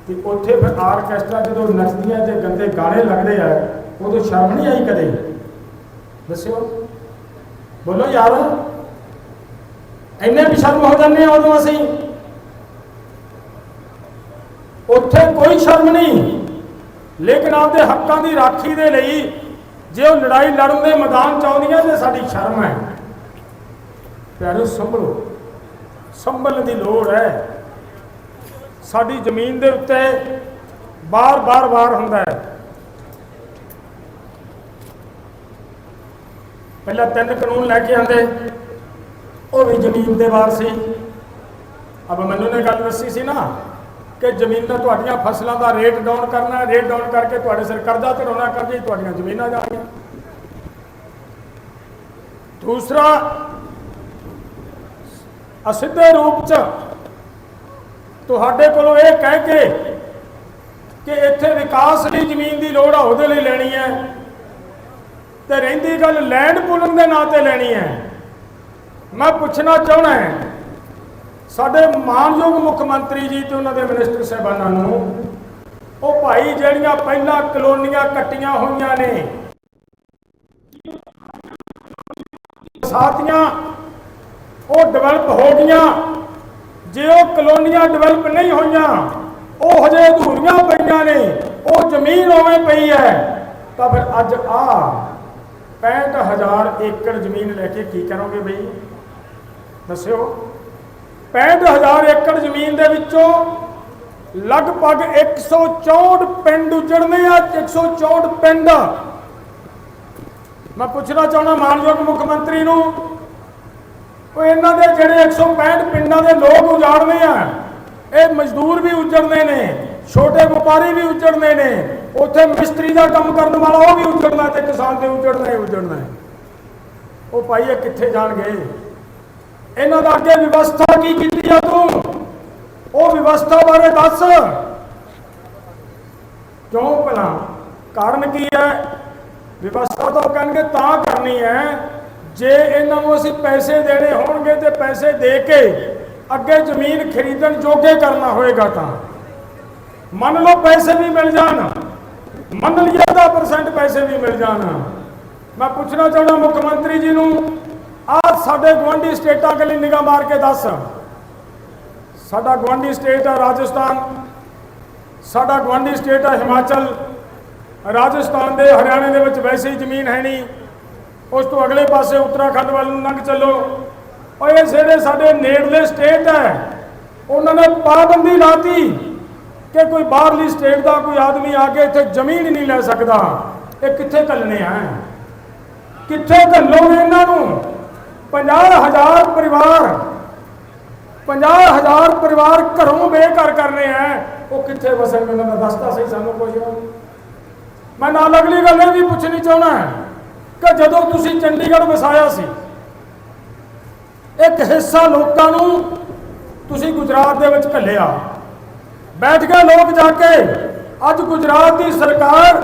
ਤੇ ਉੱਥੇ ਫਿਰ ਆਰਕੈਸਟਰਾ ਜਦੋਂ ਨੱਚਦੀਆਂ ਤੇ ਗੰਦੇ ਗਾਣੇ ਲੱਗਦੇ ਆ, ਉਦੋਂ ਸ਼ਰਮ ਨਹੀਂ ਆਈ ਕਦੇ? ਦੱਸਿਓ। ਬੋਲੋ ਯਾਰ। ਇੰਨੇ ਵੀ ਸ਼ਰਮ ਹੋ ਜਾਂਦੇ ਆ ਉਦੋਂ ਅਸੀਂ। ਉੱਥੇ ਕੋਈ ਸ਼ਰਮ ਨਹੀਂ। ਲੇਕਿਨ ਆਪਦੇ ਹੱਕਾਂ ਦੀ ਰਾਖੀ ਦੇ ਲਈ ਜੇ ਉਹ ਲੜਾਈ ਲੜਨ ਦੇ ਮੈਦਾਨ ਚ ਆਉਂਦੀਆਂ ਤੇ ਸਾਡੀ ਸ਼ਰਮ ਹੈ। ਪਿਆਰੋ, ਸੰਭਲੋ। ਸੰਭਲਣ ਦੀ ਲੋੜ ਹੈ। ਸਾਡੀ ਜ਼ਮੀਨ ਦੇ ਉੱਤੇ ਬਾਰ-ਬਾਰ ਵਾਰ ਹੁੰਦਾ ਹੈ। ਪਹਿਲਾਂ ਤਿੰਨ ਕਾਨੂੰਨ ਲੈ ਕੇ ਆਂਦੇ ਉਹ ਵੀ ਜ਼ਮੀਨ ਦੇ ਵਾਰ ਸੀ। ਅਬ ਮੈਨੂੰ ਨੇ ਗੱਲ ਦੱਸੀ ਸੀ ਨਾ ਕਿ ਜ਼ਮੀਨਾਂ ਤੁਹਾਡੀਆਂ ਫਸਲਾਂ ਦਾ ਰੇਟ ਡਾਊਨ ਕਰਨਾ ਰੇਟ ਡਾਊਨ ਕਰਕੇ ਤੁਹਾਡੇ ਸਿਰ ਕਰਜ਼ਾ ਚੜਾਉਣਾ ਕਰਜ਼ੇ ਤੁਹਾਡੀਆਂ ਜ਼ਮੀਨਾਂ ਜਾਣੀਆਂ ਦੂਸਰਾ ਅਸਿੱਧੇ ਰੂਪ ਚ। ਤੁਹਾਡੇ ਕੋਲੋਂ ਇਹ ਕਹਿ ਕੇ ਕਿ ਇੱਥੇ ਵਿਕਾਸ ਲਈ ਜ਼ਮੀਨ ਦੀ ਲੋੜ ਆ, ਉਹਦੇ ਲਈ ਲੈਣੀ ਹੈ। ਤੇ ਰਹਿੰਦੀ ਗੱਲ ਲੈਂਡ ਪੂਲਿੰਗ ਦੇ ਨਾਂ ਤੇ ਲੈਣੀ ਹੈ। ਮੈਂ ਪੁੱਛਣਾ ਚਾਹਣਾ ਹੈ, ਸਾਡੇ ਮਾਨਯੋਗ ਮੁੱਖ ਮੰਤਰੀ ਜੀ ਤੇ ਉਹਨਾਂ ਦੇ ਮਿਨਿਸਟਰ ਸਾਹਿਬਾਨਾਂ ਨੂੰ, ਉਹ ਭਾਈ ਜਿਹੜੀਆਂ ਪਹਿਲਾਂ ਕਲੋਨੀਆਂ ਕੱਟੀਆਂ ਹੋਈਆਂ ਨੇ, ਸਾਥੀਆਂ ਉਹ ਡਿਵੈਲਪ ਹੋ ਗਈਆਂ। ਜੇ ਉਹ ਕਲੋਨੀਆਂ ਡਿਵੈਲਪ ਨਹੀਂ ਹੋਈਆਂ, ਉਹ ਹਜੇ ਅਧੂਰੀਆਂ ਪਈਆਂ ਨੇ, ਉਹ ਜ਼ਮੀਨ ਉਵੇਂ ਪਈ ਹੈ। ਤਾਂ ਫਿਰ ਅੱਜ ਆ 65000 ਏਕੜ ਜ਼ਮੀਨ ਲੈ ਕੇ ਕੀ ਕਰੋਗੇ ਬਈ? ਦੱਸਿਓ। 65000 ਏਕੜ ਜ਼ਮੀਨ ਦੇ ਵਿੱਚੋਂ ਲਗਭਗ 164 ਪਿੰਡ ਉਜੜਨੇ ਆ 164 ਪਿੰਡ। ਮੈਂ ਪੁੱਛਣਾ ਚਾਹਣਾ ਮਾਨਯੋਗ ਮੁੱਖ ਮੰਤਰੀ ਨੂੰ ਉਹ ਇਹਨਾਂ ਦੇ ਜਿਹੜੇ 165 ਪਿੰਡਾਂ ਦੇ ਲੋਕ ਉਜਾੜਨੇ ਆ, ਇਹ ਮਜ਼ਦੂਰ ਵੀ ਉਜੜਨੇ ਨੇ, ਛੋਟੇ ਵਪਾਰੀ ਵੀ ਉਜੜਨੇ ਨੇ, ਉੱਥੇ ਮਿਸਤਰੀ ਦਾ ਕੰਮ ਕਰਨ ਵਾਲਾ ਉਹ ਵੀ ਉਜੜਨਾ ਤੇ ਕਿਸਾਨ ਦੇ ਉਜੜਨਾ ਹੀ ਉਜੜਨਾ ਉਹ ਭਾਈ ਇਹ ਕਿੱਥੇ ਜਾਣਗੇ? ਇਹਨਾਂ ਦਾ ਅੱਗੇ ਵਿਵਸਥਾ ਕੀ ਕੀਤੀ ਆ ਤੂੰ? ਉਹ ਵਿਵਸਥਾ ਬਾਰੇ ਦੱਸ। ਕਿਉਂ ਭਲਾ? ਕਾਰਨ ਕੀ ਹੈ? ਵਿਵਸਥਾ ਤਾਂ ਉਹ ਕਹਿਣਗੇ ਤਾਂ ਕਰਨੀ ਹੈ। ਜੇ ਇਹਨਾਂ ਨੂੰ ਅਸੀਂ ਪੈਸੇ ਦੇਣੇ ਹੋਣਗੇ ਤੇ ਪੈਸੇ ਦੇ ਕੇ ਅੱਗੇ ਜ਼ਮੀਨ ਖਰੀਦਣ ਜੋਗੇ ਕਰਨਾ ਹੋਏਗਾ ਤਾਂ। ਮੰਨ ਲਓ ਪੈਸੇ ਵੀ ਮਿਲ ਜਾਣ। ਮੰਨ ਲਈਏ 10% ਪੈਸੇ ਵੀ ਮਿਲ ਜਾਣ। ਮੈਂ ਪੁੱਛਣਾ ਚਾਹੁੰਦਾ ਮੁੱਖ ਮੰਤਰੀ ਜੀ ਨੂੰ ਆਹ ਸਾਡੇ ਗਵਾਂਢੀ ਸਟੇਟਾਂ ਕੇ ਨਿਗਾਹ ਮਾਰ ਕੇ ਦੱਸ। ਸਾਡਾ ਗਵਾਂਢੀ ਸਟੇਟ ਆ ਰਾਜਸਥਾਨ, ਸਾਡਾ ਗਵਾਂਢੀ ਸਟੇਟ ਆ ਹਿਮਾਚਲ। ਰਾਜਸਥਾਨ ਦੇ ਹਰਿਆਣੇ ਦੇ ਵਿੱਚ ਵੈਸੇ ਹੀ ਜ਼ਮੀਨ ਹੈ ਨਹੀਂ। ਉਸ ਤੋਂ ਅਗਲੇ ਪਾਸੇ ਉੱਤਰਾਖੰਡ ਵੱਲ ਨੂੰ ਲੰਘ ਚੱਲੋ। ਔਰ ਇਹ ਜਿਹੜੇ ਸਾਡੇ ਨੇੜਲੇ ਸਟੇਟ ਹੈ, ਉਹਨਾਂ ਨੇ ਪਾਬੰਦੀ ਲਾਤੀ ਕਿ ਕੋਈ ਬਾਹਰਲੀ ਸਟੇਟ ਦਾ ਕੋਈ ਆਦਮੀ ਆ ਕੇ ਇੱਥੇ ਜ਼ਮੀਨ ਨਹੀਂ ਲੈ ਸਕਦਾ। ਇਹ ਕਿੱਥੇ ਘੱਲਣੇ ਆ? ਕਿੱਥੇ ਘੱਲੋਗੇ ਇਹਨਾਂ ਨੂੰ? 50000 ਪਰਿਵਾਰ 50000 ਪਰਿਵਾਰ ਘਰੋਂ ਬੇਘਰ ਕਰਨੇ ਆ। ਉਹ ਕਿੱਥੇ ਵਸਣਗੇ ਉਹਨਾਂ ਦਾ ਦੱਸਤਾ ਸਹੀ ਸਾਨੂੰ ਕੁਝ ਮੈਂ ਨਾਲ ਅਗਲੀ ਗੱਲ ਇਹ ਵੀ ਪੁੱਛਣੀ ਚਾਹੁੰਦਾ। ਕਿ ਜਦੋਂ ਤੁਸੀਂ ਚੰਡੀਗੜ੍ਹ ਵਸਾਇਆ ਸੀ, ਇੱਕ ਹਿੱਸਾ ਲੋਕਾਂ ਨੂੰ ਤੁਸੀਂ ਗੁਜਰਾਤ ਦੇ ਵਿੱਚ ਘੱਲਿਆ। ਬੈਠ ਗਏ ਲੋਕ ਜਾ ਕੇ, ਅੱਜ ਗੁਜਰਾਤ ਦੀ ਸਰਕਾਰ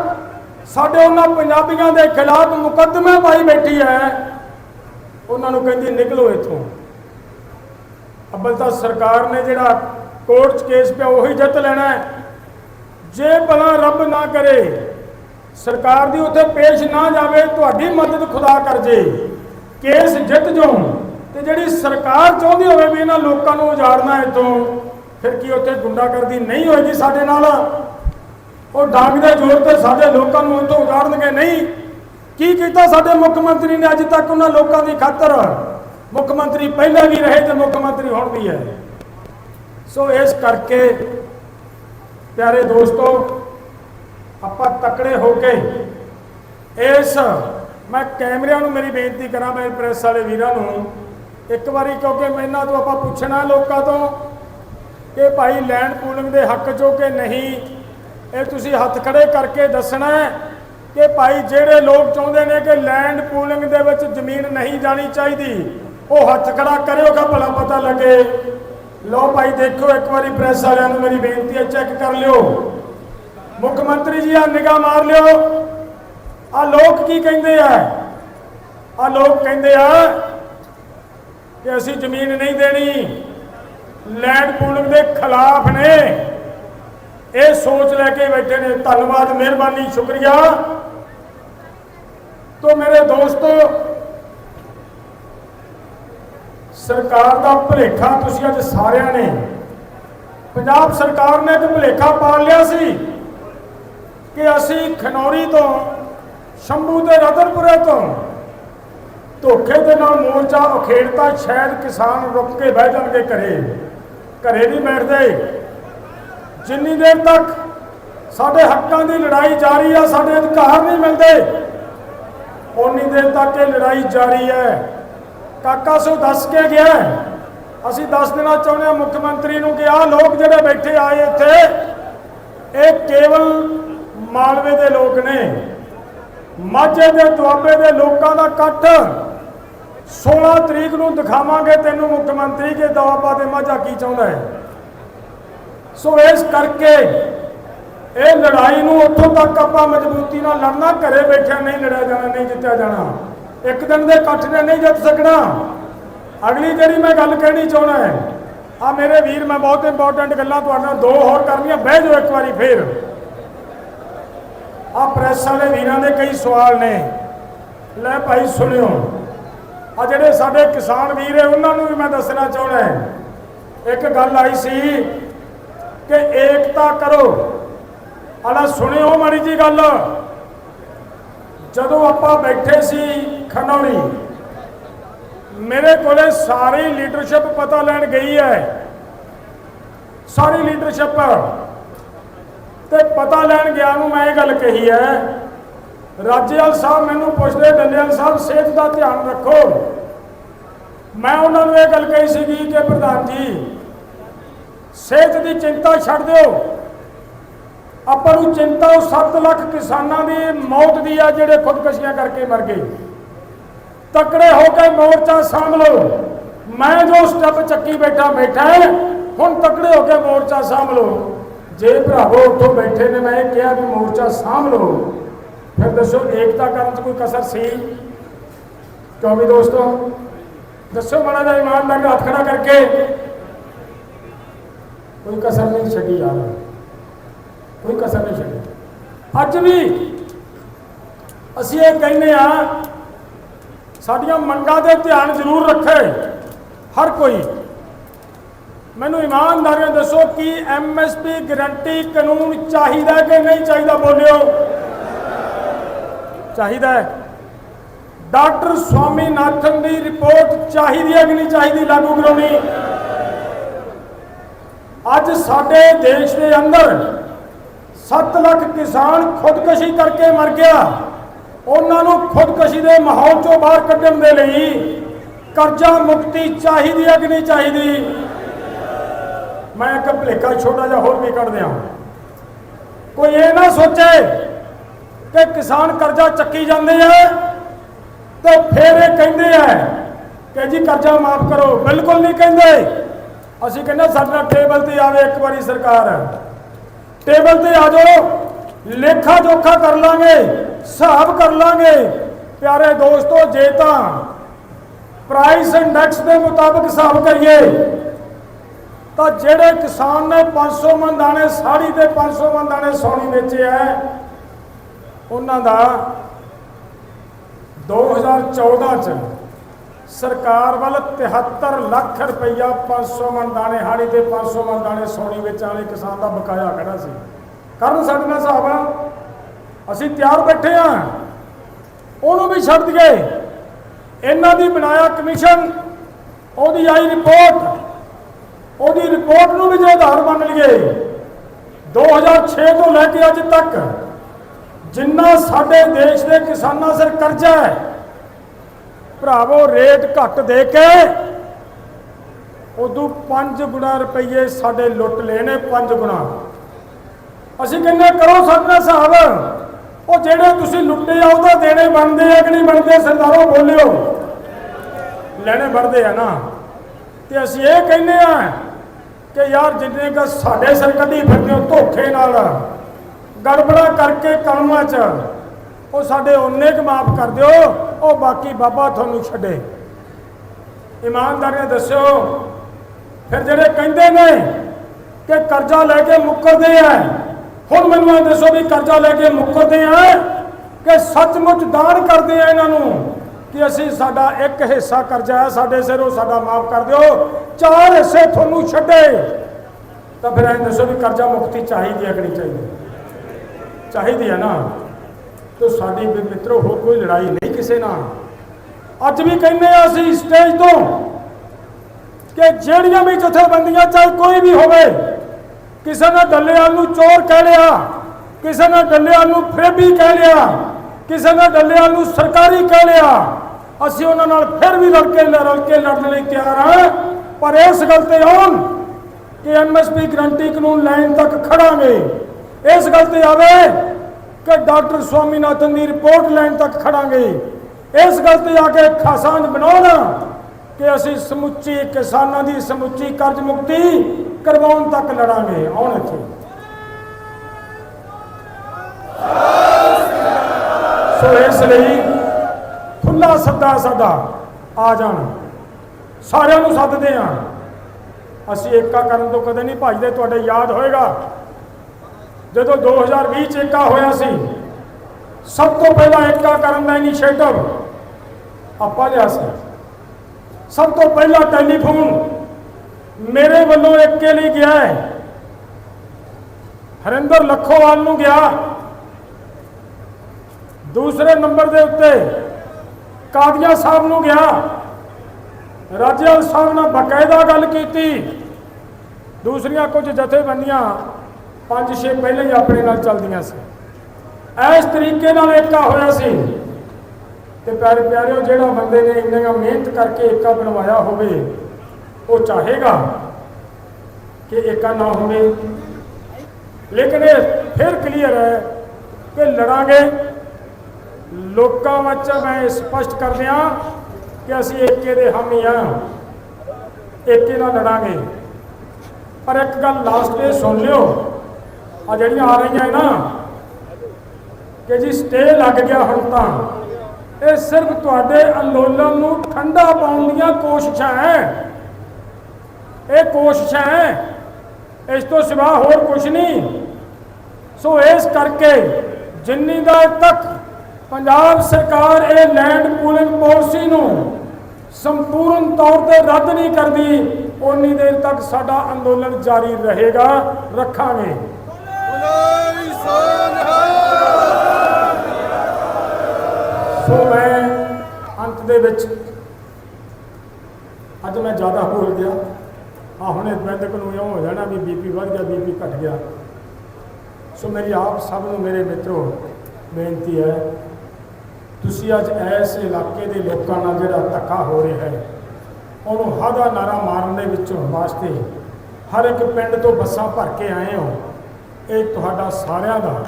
ਸਾਡੇ ਉਹਨਾਂ ਪੰਜਾਬੀਆਂ ਦੇ ਖਿਲਾਫ ਮੁਕੱਦਮੇ ਪਾਈ ਬੈਠੀ ਹੈ। ਉਹਨਾਂ ਨੂੰ ਕਹਿੰਦੀ, ਨਿਕਲੋ ਇੱਥੋਂ। ਅੱਬਲ ਤਾਂ ਸਰਕਾਰ ਨੇ ਜਿਹੜਾ ਕੋਰਟ 'ਚ ਕੇਸ ਪਿਆ, ਉਹੀ ਜਿੱਤ ਲੈਣਾ ਜੇ ਭਲਾ ਰੱਬ ਨਾ ਕਰੇ ਸਰਕਾਰ ਦੀ ਉੱਥੇ ਪੇਸ਼ ਨਾ ਜਾਵੇ, ਤੁਹਾਡੀ ਮਦਦ ਖੁਦਾ ਕਰ ਜੇ। ਕੇਸ ਜਿੱਤ ਜਾਓ ਤੇ ਜਿਹੜੀ ਸਰਕਾਰ ਚਾਹੁੰਦੀ ਹੋਵੇ ਵੀ ਇਹਨਾਂ ਲੋਕਾਂ ਨੂੰ ਉਜਾੜਨਾ ਇਤੋਂ ਫਿਰ ਕੀ ਉੱਥੇ ਗੁੰਡਾਗਰਦੀ ਨਹੀਂ ਹੋਏਗੀ ਸਾਡੇ ਨਾਲ? ਉਹ ਡਾਂਗ ਦੇ ਜ਼ੋਰ ਤੇ ਸਾਡੇ ਲੋਕਾਂ ਨੂੰ ਉੱਥੋਂ ਉਜਾੜਨਗੇ ਨਹੀਂ। ਕੀ ਕੀਤਾ ਸਾਡੇ ਮੁੱਖ ਮੰਤਰੀ ਨੇ ਅੱਜ ਤੱਕ ਉਹਨਾਂ ਲੋਕਾਂ ਦੀ ਖਾਤਰ? ਮੁੱਖ ਮੰਤਰੀ ਪਹਿਲਾਂ ਵੀ ਰਹੇ ਤੇ ਮੁੱਖ ਮੰਤਰੀ ਹੁਣ ਵੀ ਹੈ। ਸੋ ਇਸ ਕਰਕੇ ਪਿਆਰੇ ਦੋਸਤੋ ਆਪਾਂ ਤਕੜੇ ਹੋ ਕੇ ਇਸ ਮੈਂ ਕੈਮਰਿਆਂ ਨੂੰ ਮੇਰੀ ਬੇਨਤੀ ਕਰਾਂ ਮੇਰੇ ਪ੍ਰੈਸ ਵਾਲੇ ਵੀਰਾਂ ਨੂੰ, ਇੱਕ ਵਾਰੀ ਕਿਉਂਕਿ ਮੈਨਾਂ ਤੋਂ ਆਪਾਂ ਪੁੱਛਣਾ ਲੋਕਾਂ ਤੋਂ ਕਿ ਭਾਈ ਲੈਂਡ ਪੂਲਿੰਗ ਦੇ ਹੱਕ ਚੋਂ ਕਿ ਨਹੀਂ, ਇਹ ਤੁਸੀਂ ਹੱਥ ਖੜੇ ਕਰਕੇ ਦੱਸਣਾ ਕਿ ਭਾਈ ਜਿਹੜੇ ਲੋਕ ਚਾਹੁੰਦੇ ਨੇ ਕਿ ਲੈਂਡ ਪੂਲਿੰਗ ਦੇ ਵਿੱਚ ਜ਼ਮੀਨ ਨਹੀਂ ਜਾਣੀ ਚਾਹੀਦੀ, ਉਹ ਹੱਥ ਖੜਾ ਕਰਿਓਗਾ ਭਲਾ ਪਤਾ ਲੱਗੇ। ਲਓ ਭਾਈ ਦੇਖੋ ਇੱਕ ਵਾਰੀ ਪ੍ਰੈਸ ਵਾਲਿਆਂ ਨੂੰ ਮੇਰੀ ਬੇਨਤੀ ਹੈ ਚੈੱਕ ਕਰ ਲਿਓ। ਮੁੱਖ ਮੰਤਰੀ ਜੀ ਆ ਨਿਗਾਹ ਮਾਰ ਲਿਓ। ਆ ਲੋਕ ਕੀ ਕਹਿੰਦੇ ਆ? ਆ ਲੋਕ ਕਹਿੰਦੇ ਆ ਕਿ ਅਸੀਂ ਜ਼ਮੀਨ ਨਹੀਂ ਦੇਣੀ। ਲੈਂਡ ਪੂਲਿੰਗ ਦੇ ਖਿਲਾਫ ਨੇ। ਇਹ ਸੋਚ ਲੈ ਕੇ ਬੈਠੇ ਨੇ। ਧੰਨਵਾਦ, ਮਿਹਰਬਾਨੀ, ਸ਼ੁਕਰੀਆ। ਤੋਂ ਮੇਰੇ ਦੋਸਤੋ, ਸਰਕਾਰ ਦਾ ਭੁਲੇਖਾ ਤੁਸੀਂ ਅੱਜ ਸਾਰਿਆਂ ਨੇ। ਪੰਜਾਬ ਸਰਕਾਰ ਨੇ ਇੱਕ ਭੁਲੇਖਾ ਪਾਲ ਲਿਆ ਸੀ। ਅਸੀਂ ਖਨੌਰੀ ਤੋਂ, ਸ਼ੰਭੂ ਤੇ ਰਤਨਪੁਰੇ ਤੋਂ, ਧੋਖੇ ਦੇ ਨਾਲ ਮੋਰਚਾ ਉਖੇੜਤਾ ਸ਼ਾਇਦ ਕਿਸਾਨ ਰੁਕ ਕੇ ਬਹਿ ਜਾਣਗੇ ਘਰੇ। ਘਰੇ ਨਹੀਂ ਬੈਠਦੇ। ਜਿੰਨੀ ਦੇਰ ਤੱਕ ਸਾਡੇ ਹੱਕਾਂ ਦੀ ਲੜਾਈ ਜਾਰੀ ਆ, ਸਾਡੇ ਅਧਿਕਾਰ ਨਹੀਂ ਮਿਲਦੇ ਉਨੀ ਦੇਰ ਤੱਕ ਇਹ ਲੜਾਈ ਜਾਰੀ ਹੈ। ਕਾਕਾ ਸੋ ਦੱਸ ਕੇ ਗਿਆ ਅਸੀਂ ਦੱਸ ਦੇਣਾ ਚਾਹੁੰਦੇ ਹਾਂ, ਮੁੱਖ ਮੰਤਰੀ ਨੂੰ ਕਿ ਆਹ ਲੋਕ ਜਿਹੜੇ ਬੈਠੇ ਆਏ ਇੱਥੇ, ਇਹ ਕੇਵਲ ਮਾਲਵੇ ਦੇ ਲੋਕ ਨੇ, ਮਾਝੇ ਦੇ ਦੁਆਬੇ ਦੇ ਲੋਕਾਂ ਦਾ ਇਕੱਠ। 16 ਤਰੀਕ ਨੂੰ ਦਿਖਾਵਾਂਗੇ ਤੈਨੂੰ ਮੁੱਖ ਮੰਤਰੀ ਕੇ ਦੁਆਬਾ ਤੇ ਮਾਝਾ ਕੀ ਚਾਹੁੰਦਾ ਹੈ। ਸੋ ਇਸ ਕਰਕੇ ਇਹ ਲੜਾਈ ਨੂੰ ਉੱਥੋਂ ਤੱਕ ਆਪਾਂ ਮਜ਼ਬੂਤੀ ਨਾਲ ਲੜਨਾ, ਘਰੇ ਬੈਠਿਆਂ ਨਹੀਂ ਲੜਿਆ ਜਾਣਾ, ਨਹੀਂ ਜਿੱਤਿਆ ਜਾਣਾ। ਇੱਕ ਦਿਨ ਦੇ ਇਕੱਠ ਨੇ ਨਹੀਂ ਜਿੱਤ ਸਕਣਾ। ਅਗਲੀ ਜਿਹੜੀ ਮੈਂ ਗੱਲ ਕਹਿਣੀ ਚਾਹੁੰਦਾ ਹੈ ਆ ਮੇਰੇ ਵੀਰ, ਮੈਂ ਬਹੁਤ ਇੰਪੋਰਟੈਂਟ ਗੱਲਾਂ ਤੁਹਾਡੇ ਨਾਲ ਦੋ ਹੋਰ ਕਰਨੀਆਂ, ਬਹਿ ਜਾਓ ਇੱਕ ਵਾਰੀ ਫੇਰ। ਆ ਪ੍ਰੈਸ ਵਾਲੇ ਵੀਰਾਂ ਦੇ ਕਈ ਸਵਾਲ ਨੇ। ਲੈ ਭਾਈ ਸੁਣਿਓ, ਆ ਜਿਹੜੇ ਸਾਡੇ ਕਿਸਾਨ ਵੀਰ ਹੈ, ਉਹਨਾਂ ਨੂੰ ਵੀ ਮੈਂ ਦੱਸਣਾ ਚਾਹੁੰਦਾ ਇੱਕ ਗੱਲ ਆਈ ਸੀ ਕਿ ਏਕਤਾ ਕਰੋ। ਆਲਾ ਸੁਣਿਓ ਮਾੜੀ ਜੀ ਗੱਲ। ਜਦੋਂ ਆਪਾਂ ਬੈਠੇ ਸੀ ਖਨੌਣੀ, ਮੇਰੇ ਕੋਲੇ ਸਾਰੀ ਲੀਡਰਸ਼ਿਪ ਪਤਾ ਲੈਣ ਗਈ ਹੈ। ਸਾਰੀ ਲੀਡਰਸ਼ਿਪ ਤੇ ਪਤਾ ਲੈਣ ਗਿਆ ਨੂੰ ਮੈਂ ਇਹ ਗੱਲ ਕਹੀ ਹੈ। ਰਾਜੇਵਾਲ ਸਾਹਿਬ ਮੈਨੂੰ ਪੁੱਛਦੇ ਡੱਲੇਵਾਲ ਸਾਹਿਬ, ਸਿਹਤ ਦਾ ਧਿਆਨ ਰੱਖੋ। ਮੈਂ ਉਹਨਾਂ ਨੂੰ ਇਹ ਗੱਲ ਕਹੀ ਸੀਗੀ ਕਿ ਪ੍ਰਧਾਨ ਜੀ, ਸਿਹਤ ਦੀ ਚਿੰਤਾ ਛੱਡ ਦਿਓ। ਆਪਾਂ ਨੂੰ ਚਿੰਤਾ ਉਹ 7 ਲੱਖ ਕਿਸਾਨਾਂ ਦੀ ਮੌਤ ਦੀ ਆ ਜਿਹੜੇ ਖੁਦਕਸ਼ੀਆਂ ਕਰਕੇ ਮਰ ਗਏ। ਤਕੜੇ ਹੋ ਕੇ ਮੋਰਚਾ ਸਾਂਭ ਲਓ। ਮੈਂ ਜੋ ਸਟੈਪ ਚੱਕੀ ਬੈਠਾ ਬੈਠਾ ਹੁਣ ਤਕੜੇ ਹੋ ਕੇ ਮੋਰਚਾ ਸਾਂਭ ਲਓ। ਜੇ ਭਰਾਵੋ ਉੱਥੋਂ ਬੈਠੇ ਨੇ, ਮੈਂ ਇਹ ਕਿਹਾ ਵੀ ਮੋਰਚਾ ਸਾਂਭ ਲਓ। ਫਿਰ ਦੱਸੋ, ਏਕਤਾ ਕਰਨ 'ਚ ਕੋਈ ਕਸਰ ਸੀ? ਕਿਉਂ ਵੀ ਦੋਸਤੋ? ਦੱਸੋ ਮਾੜਾ ਜਿਹਾ ਇਮਾਨਦਾਰ ਨਾਲ ਹੱਥ ਖੜਾ ਕਰਕੇ। ਕੋਈ ਕਸਰ ਨਹੀਂ ਛੱਡੀ ਯਾਰ। ਕੋਈ ਕਸਰ ਨਹੀਂ ਛੱਡੀ। ਅੱਜ ਵੀ ਅਸੀਂ ਇਹ ਕਹਿੰਦੇ ਆ ਸਾਡੀਆਂ ਮੰਗਾਂ ਦੇ ਧਿਆਨ ਜ਼ਰੂਰ ਰੱਖੇ। ਹਰ ਕੋਈ ਮੈਨੂੰ ਇਮਾਨਦਾਰੀ ਨਾਲ ਦੱਸੋ ਕਿ ਐਮਐਸਪੀ ਗਰੰਟੀ ਕਾਨੂੰਨ ਚਾਹੀਦਾ ਕਿ ਨਹੀਂ ਚਾਹੀਦਾ ਬੋਲਿਓ? ਚਾਹੀਦਾ ਹੈ। ਡਾਕਟਰ ਸਵਾਮੀਨਾਥਨ ਦੀ ਰਿਪੋਰਟ ਚਾਹੀਦੀ ਹੈ ਕਿ ਨਹੀਂ ਚਾਹੀਦੀ ਲਾਗੂ ਕਰਾਉਣੀ? ਅੱਜ ਸਾਡੇ ਦੇਸ਼ ਦੇ ਅੰਦਰ 7 ਲੱਖ ਕਿਸਾਨ ਖੁਦਕਸ਼ੀ ਕਰਕੇ ਮਰ ਗਿਆ। ਉਹਨਾਂ ਨੂੰ ਖੁਦਕਸ਼ੀ ਦੇ ਮਾਹੌਲ ਚੋਂ ਬਾਹਰ ਕੱਢਣ ਦੇ ਲਈ ਕਰਜ਼ਾ ਮੁਕਤੀ ਚਾਹੀਦੀ ਹੈ ਕਿ ਨਹੀਂ ਚਾਹੀਦੀ? ਮੈਂ ਇੱਕ ਭਲੇਖਾ ਛੋਟਾ ਜਿਹਾ ਹੋਰ ਵੀ ਕੱਢ ਦਿਆਂ। ਕੋਈ ਇਹ ਨਾ ਸੋਚੇ ਕਿ ਕਿਸਾਨ ਕਰਜ਼ਾ ਚੱਕੀ ਜਾਂਦੇ ਆ ਤੇ ਫਿਰ ਇਹ ਕਹਿੰਦੇ ਆ ਕਿ ਜੀ ਕਰਜ਼ਾ ਮਾਫ ਕਰੋ। ਬਿਲਕੁਲ ਨਹੀਂ ਕਹਿੰਦੇ। ਅਸੀਂ ਕਹਿੰਦੇ ਸਾਡਾ ਟੇਬਲ ਤੇ ਆਵੇ ਇੱਕ ਵਾਰੀ ਸਰਕਾਰ। ਟੇਬਲ ਤੇ ਆ ਜਾਓ, ਲੇਖਾ ਜੋਖਾ ਕਰ ਲਾਂਗੇ, ਹਿਸਾਬ ਕਰ ਲਾਂਗੇ। ਪਿਆਰੇ ਦੋਸਤੋ, ਜੇ ਤਾਂ ਪ੍ਰਾਈਸ ਇੰਡੈਕਸ ਦੇ ਮੁਤਾਬਕ ਹਿਸਾਬ ਕਰੀਏ ਤਾਂ ਜਿਹੜੇ ਕਿਸਾਨ ਨੇ 500 ਮਣ ਦਾਣੇ ਸਾੜੀ ਤੇ 500 ਮਣ ਦਾਣੇ ਸੋਨੀ ਵੇਚਿਆ ਉਹਨਾਂ ਦਾ 2014 ਚ ਸਰਕਾਰ ਵੱਲ 73 ਲੱਖ ਰੁਪਈਆ 500 ਮਣ ਦਾਣੇ ਹਾੜੀ ਤੇ 500 ਮਣ ਦਾਣੇ ਸੋਨੀ ਵੇਚਣ ਵਾਲੇ ਕਿਸਾਨ ਦਾ ਬਕਾਇਆ ਖੜਾ ਸੀ। ਕਰਨ ਸਾਡੇ ਨਾਲ ਹਿਸਾਬ ਅਸੀਂ ਤਿਆਰ ਬੈਠੇ ਆ। ਉਹਨੂੰ ਵੀ ਛੱਡ ਦਈਏ। ਇਹਨਾਂ ਦੀ ਬਣਾਇਆ ਕਮਿਸ਼ਨ, ਉਹਦੀ ਆਈ ਰਿਪੋਰਟ। ਉਹਦੀ ਰਿਪੋਰਟ ਨੂੰ ਵੀ ਜੇ ਆਧਾਰ ਮੰਨ ਲਈਏ 2006 ਤੋਂ ਲੈ ਕੇ ਅੱਜ ਤੱਕ ਜਿੰਨਾ ਸਾਡੇ ਦੇਸ਼ ਦੇ ਕਿਸਾਨਾਂ ਸਿਰ ਕਰਜ਼ਾ ਹੈ, ਭਰਾਵੋ, ਰੇਟ ਘੱਟ ਦੇ ਕੇ ਉਦੋਂ 5 ਗੁਣਾ ਰੁਪਏ ਸਾਡੇ ਲੁੱਟ ਲਏ ਨੇ 5 ਗੁਣਾ। ਅਸੀਂ ਕਹਿੰਦੇ ਕਰੋ ਸਾਡੇ ਨਾਲ ਹਿਸਾਬ। ਉਹ ਜਿਹੜੇ ਤੁਸੀਂ ਲੁੱਟੇ ਆ, ਉਹਦਾ ਦੇਣੇ ਬਣਦੇ ਆ ਕਿ ਨਹੀਂ ਬਣਦੇ, ਸਰਦਾਰੋ, ਬੋਲਿਓ। ਲੈਣੇ ਬਣਦੇ ਆ ਨਾ। ਤੇ ਅਸੀਂ ਇਹ ਕਹਿੰਦੇ ਆ ਕਿ ਯਾਰ ਜਿੰਨੇ ਕ ਸਾਡੇ ਸਿਰ ਕੱਢੀ ਫਿਰਦੇ ਹੋ ਧੋਖੇ ਨਾਲ, ਗੜਬੜਾ ਕਰਕੇ ਕਲਮਾਂ 'ਚ, ਉਹ ਸਾਡੇ ਉਹਨੇ ਕੁ ਮਾਫ ਕਰ ਦਿਓ, ਉਹ ਬਾਕੀ ਬਾਬਾ ਤੁਹਾਨੂੰ ਛੱਡੇ। ਇਮਾਨਦਾਰੀ ਨਾਲ ਦੱਸਿਓ। ਫਿਰ ਜਿਹੜੇ ਕਹਿੰਦੇ ਨੇ ਕਿ ਕਰਜ਼ਾ ਲੈ ਕੇ ਮੁੱਕਰਦੇ ਆ, ਹੁਣ ਮੈਨੂੰ ਇਹ ਦੱਸੋ ਵੀ ਕਰਜ਼ਾ ਲੈ ਕੇ ਮੁੱਕਰਦੇ ਆ ਕਿ ਸੱਚਮੁੱਚ ਦਾਨ ਕਰਦੇ ਆ ਇਹਨਾਂ ਨੂੰ? ਕਿ ਅਸੀਂ ਸਾਡਾ ਇੱਕ ਹਿੱਸਾ ਕਰਜ਼ਾ ਹੈ, ਸਾਡੇ ਸਿਰ ਉਹ ਸਾਡਾ ਮਾਫ ਕਰ ਦਿਓ। ਚਾਰ ਹਿੱਸੇ ਤੁਹਾਨੂੰ ਛੱਡੇ। ਤਾਂ ਫਿਰ ਐਂ ਦੱਸੋ ਵੀ ਕਰਜ਼ਾ ਮੁਕਤੀ ਚਾਹੀਦੀ ਹੈ ਕਿ ਨਹੀਂ ਚਾਹੀਦੀ? ਚਾਹੀਦੀ ਹੈ ਨਾ। ਤੇ ਸਾਡੀ ਵੀ ਮਿੱਤਰੋ, ਹੋਰ ਕੋਈ ਲੜਾਈ ਨਹੀਂ ਕਿਸੇ ਨਾਲ। ਅੱਜ ਵੀ ਕਹਿੰਦੇ ਆ ਅਸੀਂ ਸਟੇਜ ਤੋਂ ਕਿ ਜਿਹੜੀਆਂ ਵੀ ਜਥੇਬੰਦੀਆਂ, ਚਾਹੇ ਕੋਈ ਵੀ ਹੋਵੇ, ਕਿਸੇ ਨੇ ਡੱਲੇਵਾਲ ਨੂੰ ਚੋਰ ਕਹਿ ਲਿਆ, ਕਿਸੇ ਨੇ ਡੱਲੇਵਾਲ ਨੂੰ ਫਰੇਬੀ ਕਹਿ ਲਿਆ ਕਿਸੇ ਨੇ ਡੱਲੇਵਾਲ ਨੂੰ ਸਰਕਾਰੀ ਕਹਿ ਲਿਆ, ਅਸੀਂ ਉਹਨਾਂ ਨਾਲ ਫਿਰ ਵੀ ਰਲ ਕੇ ਰਲ ਕੇ ਲੜਨ ਲਈ ਤਿਆਰ ਹਾਂ। ਪਰ ਇਸ ਗੱਲ ਤੇ ਆਉਣ ਕਿ ਐਮਐਸਪੀ ਗਰੰਟੀ ਕਾਨੂੰਨ ਲਾਈਨ ਤੱਕ ਖੜਾਂਗੇ, ਇਸ ਗੱਲ ਤੇ ਆਵੇ ਕਿ ਡਾਕਟਰ ਸਵਾਮੀਨਾਥਨ ਦੀ ਰਿਪੋਰਟ ਲਾਈਨ ਤੱਕ ਖੜਾਂਗੇ। ਇਸ ਗੱਲ ਤੇ ਆ ਕੇ ਖਾਸਾਂਜ ਬਣਾਉਣਾ ਕਿ ਅਸੀਂ ਸਮੁੱਚੀ ਕਿਸਾਨਾਂ ਦੀ ਸਮੁੱਚੀ ਕਰਜ਼ ਮੁਕਤੀ ਕਰਵਾਉਣ ਤੱਕ ਲੜਾਂਗੇ। ਆਉਣ ਇੱਥੇ। ਸੋ ਇਸ ਲਈ ਖੁੱਲਾ ਸੱਦਾ ਸਾਡਾ ਆ ਜਾਣਾ। ਸਾਰਿਆਂ ਨੂੰ ਸੱਦਦੇ ਆ ਅਸੀਂ ਏਕਾ ਕਰਨ ਤੋਂ ਕਦੇ ਨਹੀਂ ਭੱਜਦੇ, ਤੁਹਾਡੇ ਯਾਦ ਹੋਏਗਾ। ਜਦੋਂ 2020 ਚ ਏਕਾ ਹੋਇਆ ਸੀ, ਸਭ ਤੋਂ ਪਹਿਲਾਂ ਏਕਾ ਕਰਨ ਦਾ ਇਨੀਸ਼ੀਏਟਿਵ ਆਪਾਂ ਲਿਆ ਸੀ। ਸਭ ਤੋਂ ਪਹਿਲਾਂ ਟੈਲੀਫੋਨ ਮੇਰੇ ਵੱਲੋਂ ਏਕੇ ਲਈ ਗਿਆ ਹੈ। ਹਰਿੰਦਰ ਲੱਖੋਵਾਲ ਨੂੰ ਗਿਆ। ਦੂਸਰੇ ਨੰਬਰ ਦੇ ਉੱਤੇ ਕਾਦੀਆ ਸਾਹਿਬ ਨੂੰ ਗਿਆ। ਰਾਜੇਵਾਲ ਸਾਹਿਬ ਨਾਲ ਬਕਾਇਦਾ ਗੱਲ ਕੀਤੀ। ਦੂਸਰੀਆਂ ਕੁਝ ਜਥੇਬੰਦੀਆਂ ਪੰਜ ਛੇ ਪਹਿਲਾਂ ਹੀ ਆਪਣੇ ਨਾਲ ਚੱਲਦੀਆਂ ਸੀ। ਇਸ ਤਰੀਕੇ ਨਾਲ ਏਕਾ ਹੋਇਆ ਸੀ ਤੇ ਪਿਆਰੇ ਪਿਆਰਿਓ, ਜਿਹੜਾ ਬੰਦੇ ਨੇ ਇੰਨੀਆਂ ਮਿਹਨਤ ਕਰਕੇ ਏਕਾ ਬਣਵਾਇਆ ਹੋਵੇ, ਉਹ ਚਾਹੇਗਾ ਕਿ ਏਕਾ ਨਾ ਹੋਵੇ। ਲੇਕਿਨ ਇਹ ਫਿਰ ਕਲੀਅਰ ਹੈ ਕਿ ਲੜਾਂਗੇ ਲੋਕਾਂ ਵਿੱਚ ਮੈਂ ਸਪਸ਼ਟ ਕਰ ਦਿਆਂ ਕਿ ਅਸੀਂ ਏਕੇ ਦੇ ਹਾਮੀ ਆ। ਏਕੇ ਨਾਲ ਲੜਾਂਗੇ। ਪਰ ਇੱਕ ਗੱਲ ਲਾਸਟ ਤੇ ਸੁਣ ਲਿਓ। ਆ ਜਿਹੜੀਆਂ ਆ ਰਹੀਆਂ ਹੈ ਨਾ, ਕਿ ਜੀ ਸਟੇ ਲੱਗ ਗਿਆ ਹੁਣ ਤਾਂ। ਇਹ ਸਿਰਫ ਤੁਹਾਡੇ ਅੰਦੋਲਨ ਨੂੰ ਠੰਡਾ ਪਾਉਣ ਦੀਆਂ ਕੋਸ਼ਿਸ਼ਾਂ ਹੈ ਇਹ ਕੋਸ਼ਿਸ਼ਾਂ ਹੈ ਇਸ ਤੋਂ ਸਿਵਾ ਹੋਰ ਕੁਝ ਨਹੀਂ। ਸੋ ਇਸ ਕਰਕੇ ਜਿੰਨੀ ਦਾ ਤੱਕ ਪੰਜਾਬ ਸਰਕਾਰ ਇਹ ਲੈਂਡ ਪੂਲਿੰਗ ਪਾਲਿਸੀ ਨੂੰ ਸੰਪੂਰਨ ਤੌਰ ਤੇ ਰੱਦ ਨਹੀਂ ਕਰਦੀ ਉਨੀ ਦੇਰ ਤੱਕ ਸਾਡਾ ਅੰਦੋਲਨ ਜਾਰੀ ਰਹੇਗਾ। ਰੱਖਾਂਗੇ। ਸੋ ਮੈਂ ਅੰਤ ਦੇ ਵਿੱਚ ਅੱਜ ਮੈਂ ਜ਼ਿਆਦਾ ਬੋਲ ਗਿਆ। ਆ ਹੁਣੇ ਬੰਦਕ ਨੂੰ ਇਉਂ ਹੋ ਜਾਣਾ ਵੀ ਬੀਪੀ ਵੱਧ ਗਿਆ ਬੀਪੀ ਘਟ ਗਿਆ। ਸੋ ਮੇਰੀ ਆਪ ਸਭ ਨੂੰ ਮੇਰੇ ਮਿੱਤਰੋ, ਬੇਨਤੀ ਹੈ ਤੁਸੀਂ ਅੱਜ ਇਸ ਇਲਾਕੇ ਦੇ ਲੋਕਾਂ ਨਾਲ ਜਿਹੜਾ ਧੱਕਾ ਹੋ ਰਿਹਾ ਹੈ, ਉਹਨੂੰ ਹਾਦਾ ਨਾਰਾ ਮਾਰਨ ਦੇ ਵਿੱਚੋਂ ਵਾਸਤੇ ਹਰ ਇੱਕ ਪਿੰਡ ਤੋਂ ਬੱਸਾਂ ਭਰ ਕੇ ਆਏ ਹੋ। ਇਹ ਤੁਹਾਡਾ ਸਾਰਿਆਂ ਦਾ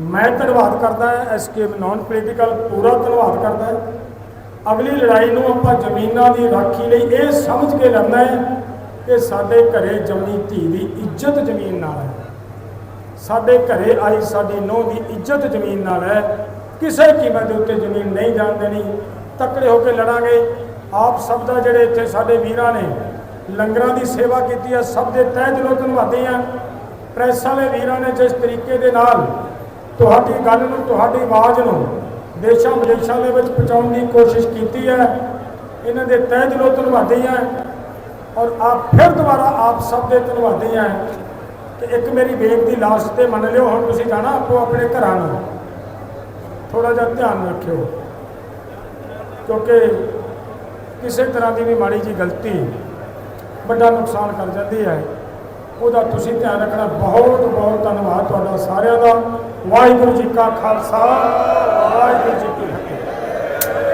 ਮੈਂ ਧੰਨਵਾਦ ਕਰਦਾ ਹਾਂ, ਐਸਕੇ ਨਾਨ ਪੋਲੀਟੀਕਲ ਪੂਰਾ ਧੰਨਵਾਦ ਕਰਦਾ ਹਾਂ। ਅਗਲੀ ਲੜਾਈ ਨੂੰ ਆਪਾਂ ਜ਼ਮੀਨਾਂ ਦੀ ਰਾਖੀ ਲਈ ਇਹ ਸਮਝ ਕੇ ਲੜਨਾ ਹੈ ਕਿ ਸਾਡੇ ਘਰੇ ਜੰਮੀ ਧੀ ਦੀ ਇੱਜ਼ਤ ਜ਼ਮੀਨ ਨਾਲ ਹੈ। ਸਾਡੇ ਘਰੇ ਆਈ ਸਾਡੀ ਨੂੰਹ ਦੀ ਇੱਜ਼ਤ ਜ਼ਮੀਨ ਨਾਲ ਹੈ। ਕਿਸੇ ਕੀਮਤ ਦੇ ਉੱਤੇ ਜ਼ਮੀਨ ਨਹੀਂ ਜਾਣ ਦੇਣੀ, ਤਕੜੇ ਹੋ ਕੇ ਲੜਾਂਗੇ। ਆਪ ਸਭ ਦਾ ਜਿਹੜੇ ਇੱਥੇ ਸਾਡੇ ਵੀਰਾਂ ਨੇ, ਲੰਗਰਾਂ ਦੀ ਸੇਵਾ ਕੀਤੀ ਹੈ ਸਭ ਦੇ ਤਹਿ ਦਿਲੋਂ ਧੰਨਵਾਦੀ ਹਾਂ ਪ੍ਰੈਸ ਵਾਲੇ ਵੀਰਾਂ ਨੇ ਜਿਸ ਤਰੀਕੇ ਦੇ ਨਾਲ ਤੁਹਾਡੀ ਗੱਲ ਨੂੰ, ਤੁਹਾਡੀ ਆਵਾਜ਼ ਨੂੰ ਦੇਸ਼ਾਂ ਵਿਦੇਸ਼ਾਂ ਦੇ ਵਿੱਚ ਪਹੁੰਚਾਉਣ ਦੀ ਕੋਸ਼ਿਸ਼ ਕੀਤੀ ਹੈ, ਇਹਨਾਂ ਦੇ ਤਹਿ ਦਿਲੋਂ ਧੰਨਵਾਦੀ ਹਾਂ ਔਰ ਆਪ ਫਿਰ ਦੁਬਾਰਾ ਆਪ ਸਭ ਦੇ ਧੰਨਵਾਦੀ ਹਾਂ ਕਿ ਇੱਕ ਮੇਰੀ ਬੇਨਤੀ ਲਾਸਟ ਤੇ ਮੰਨ ਲਿਓ, ਹੁਣ ਤੁਸੀਂ ਜਾਣਾ ਆਪੋ ਆਪਣੇ ਘਰਾਂ ਨੂੰ। ਥੋੜਾ ਜਿਹਾ ਧਿਆਨ ਰੱਖਿਓ। ਕਿਉਂਕਿ ਕਿਸੇ ਤਰ੍ਹਾਂ ਦੀ ਵੀ ਮਾੜੀ ਜੀ ਗਲਤੀ ਵੱਡਾ ਨੁਕਸਾਨ ਕਰ ਜਾਂਦੀ ਹੈ। ਉਹਦਾ ਤੁਸੀਂ ਧਿਆਨ ਰੱਖਣਾ। ਬਹੁਤ ਬਹੁਤ ਧੰਨਵਾਦ ਤੁਹਾਡਾ ਸਾਰਿਆਂ ਦਾ। ਵਾਹਿਗੁਰੂ ਜੀ ਕਾ ਖਾਲਸਾ। ਵਾਹਿਗੁਰੂ ਜੀ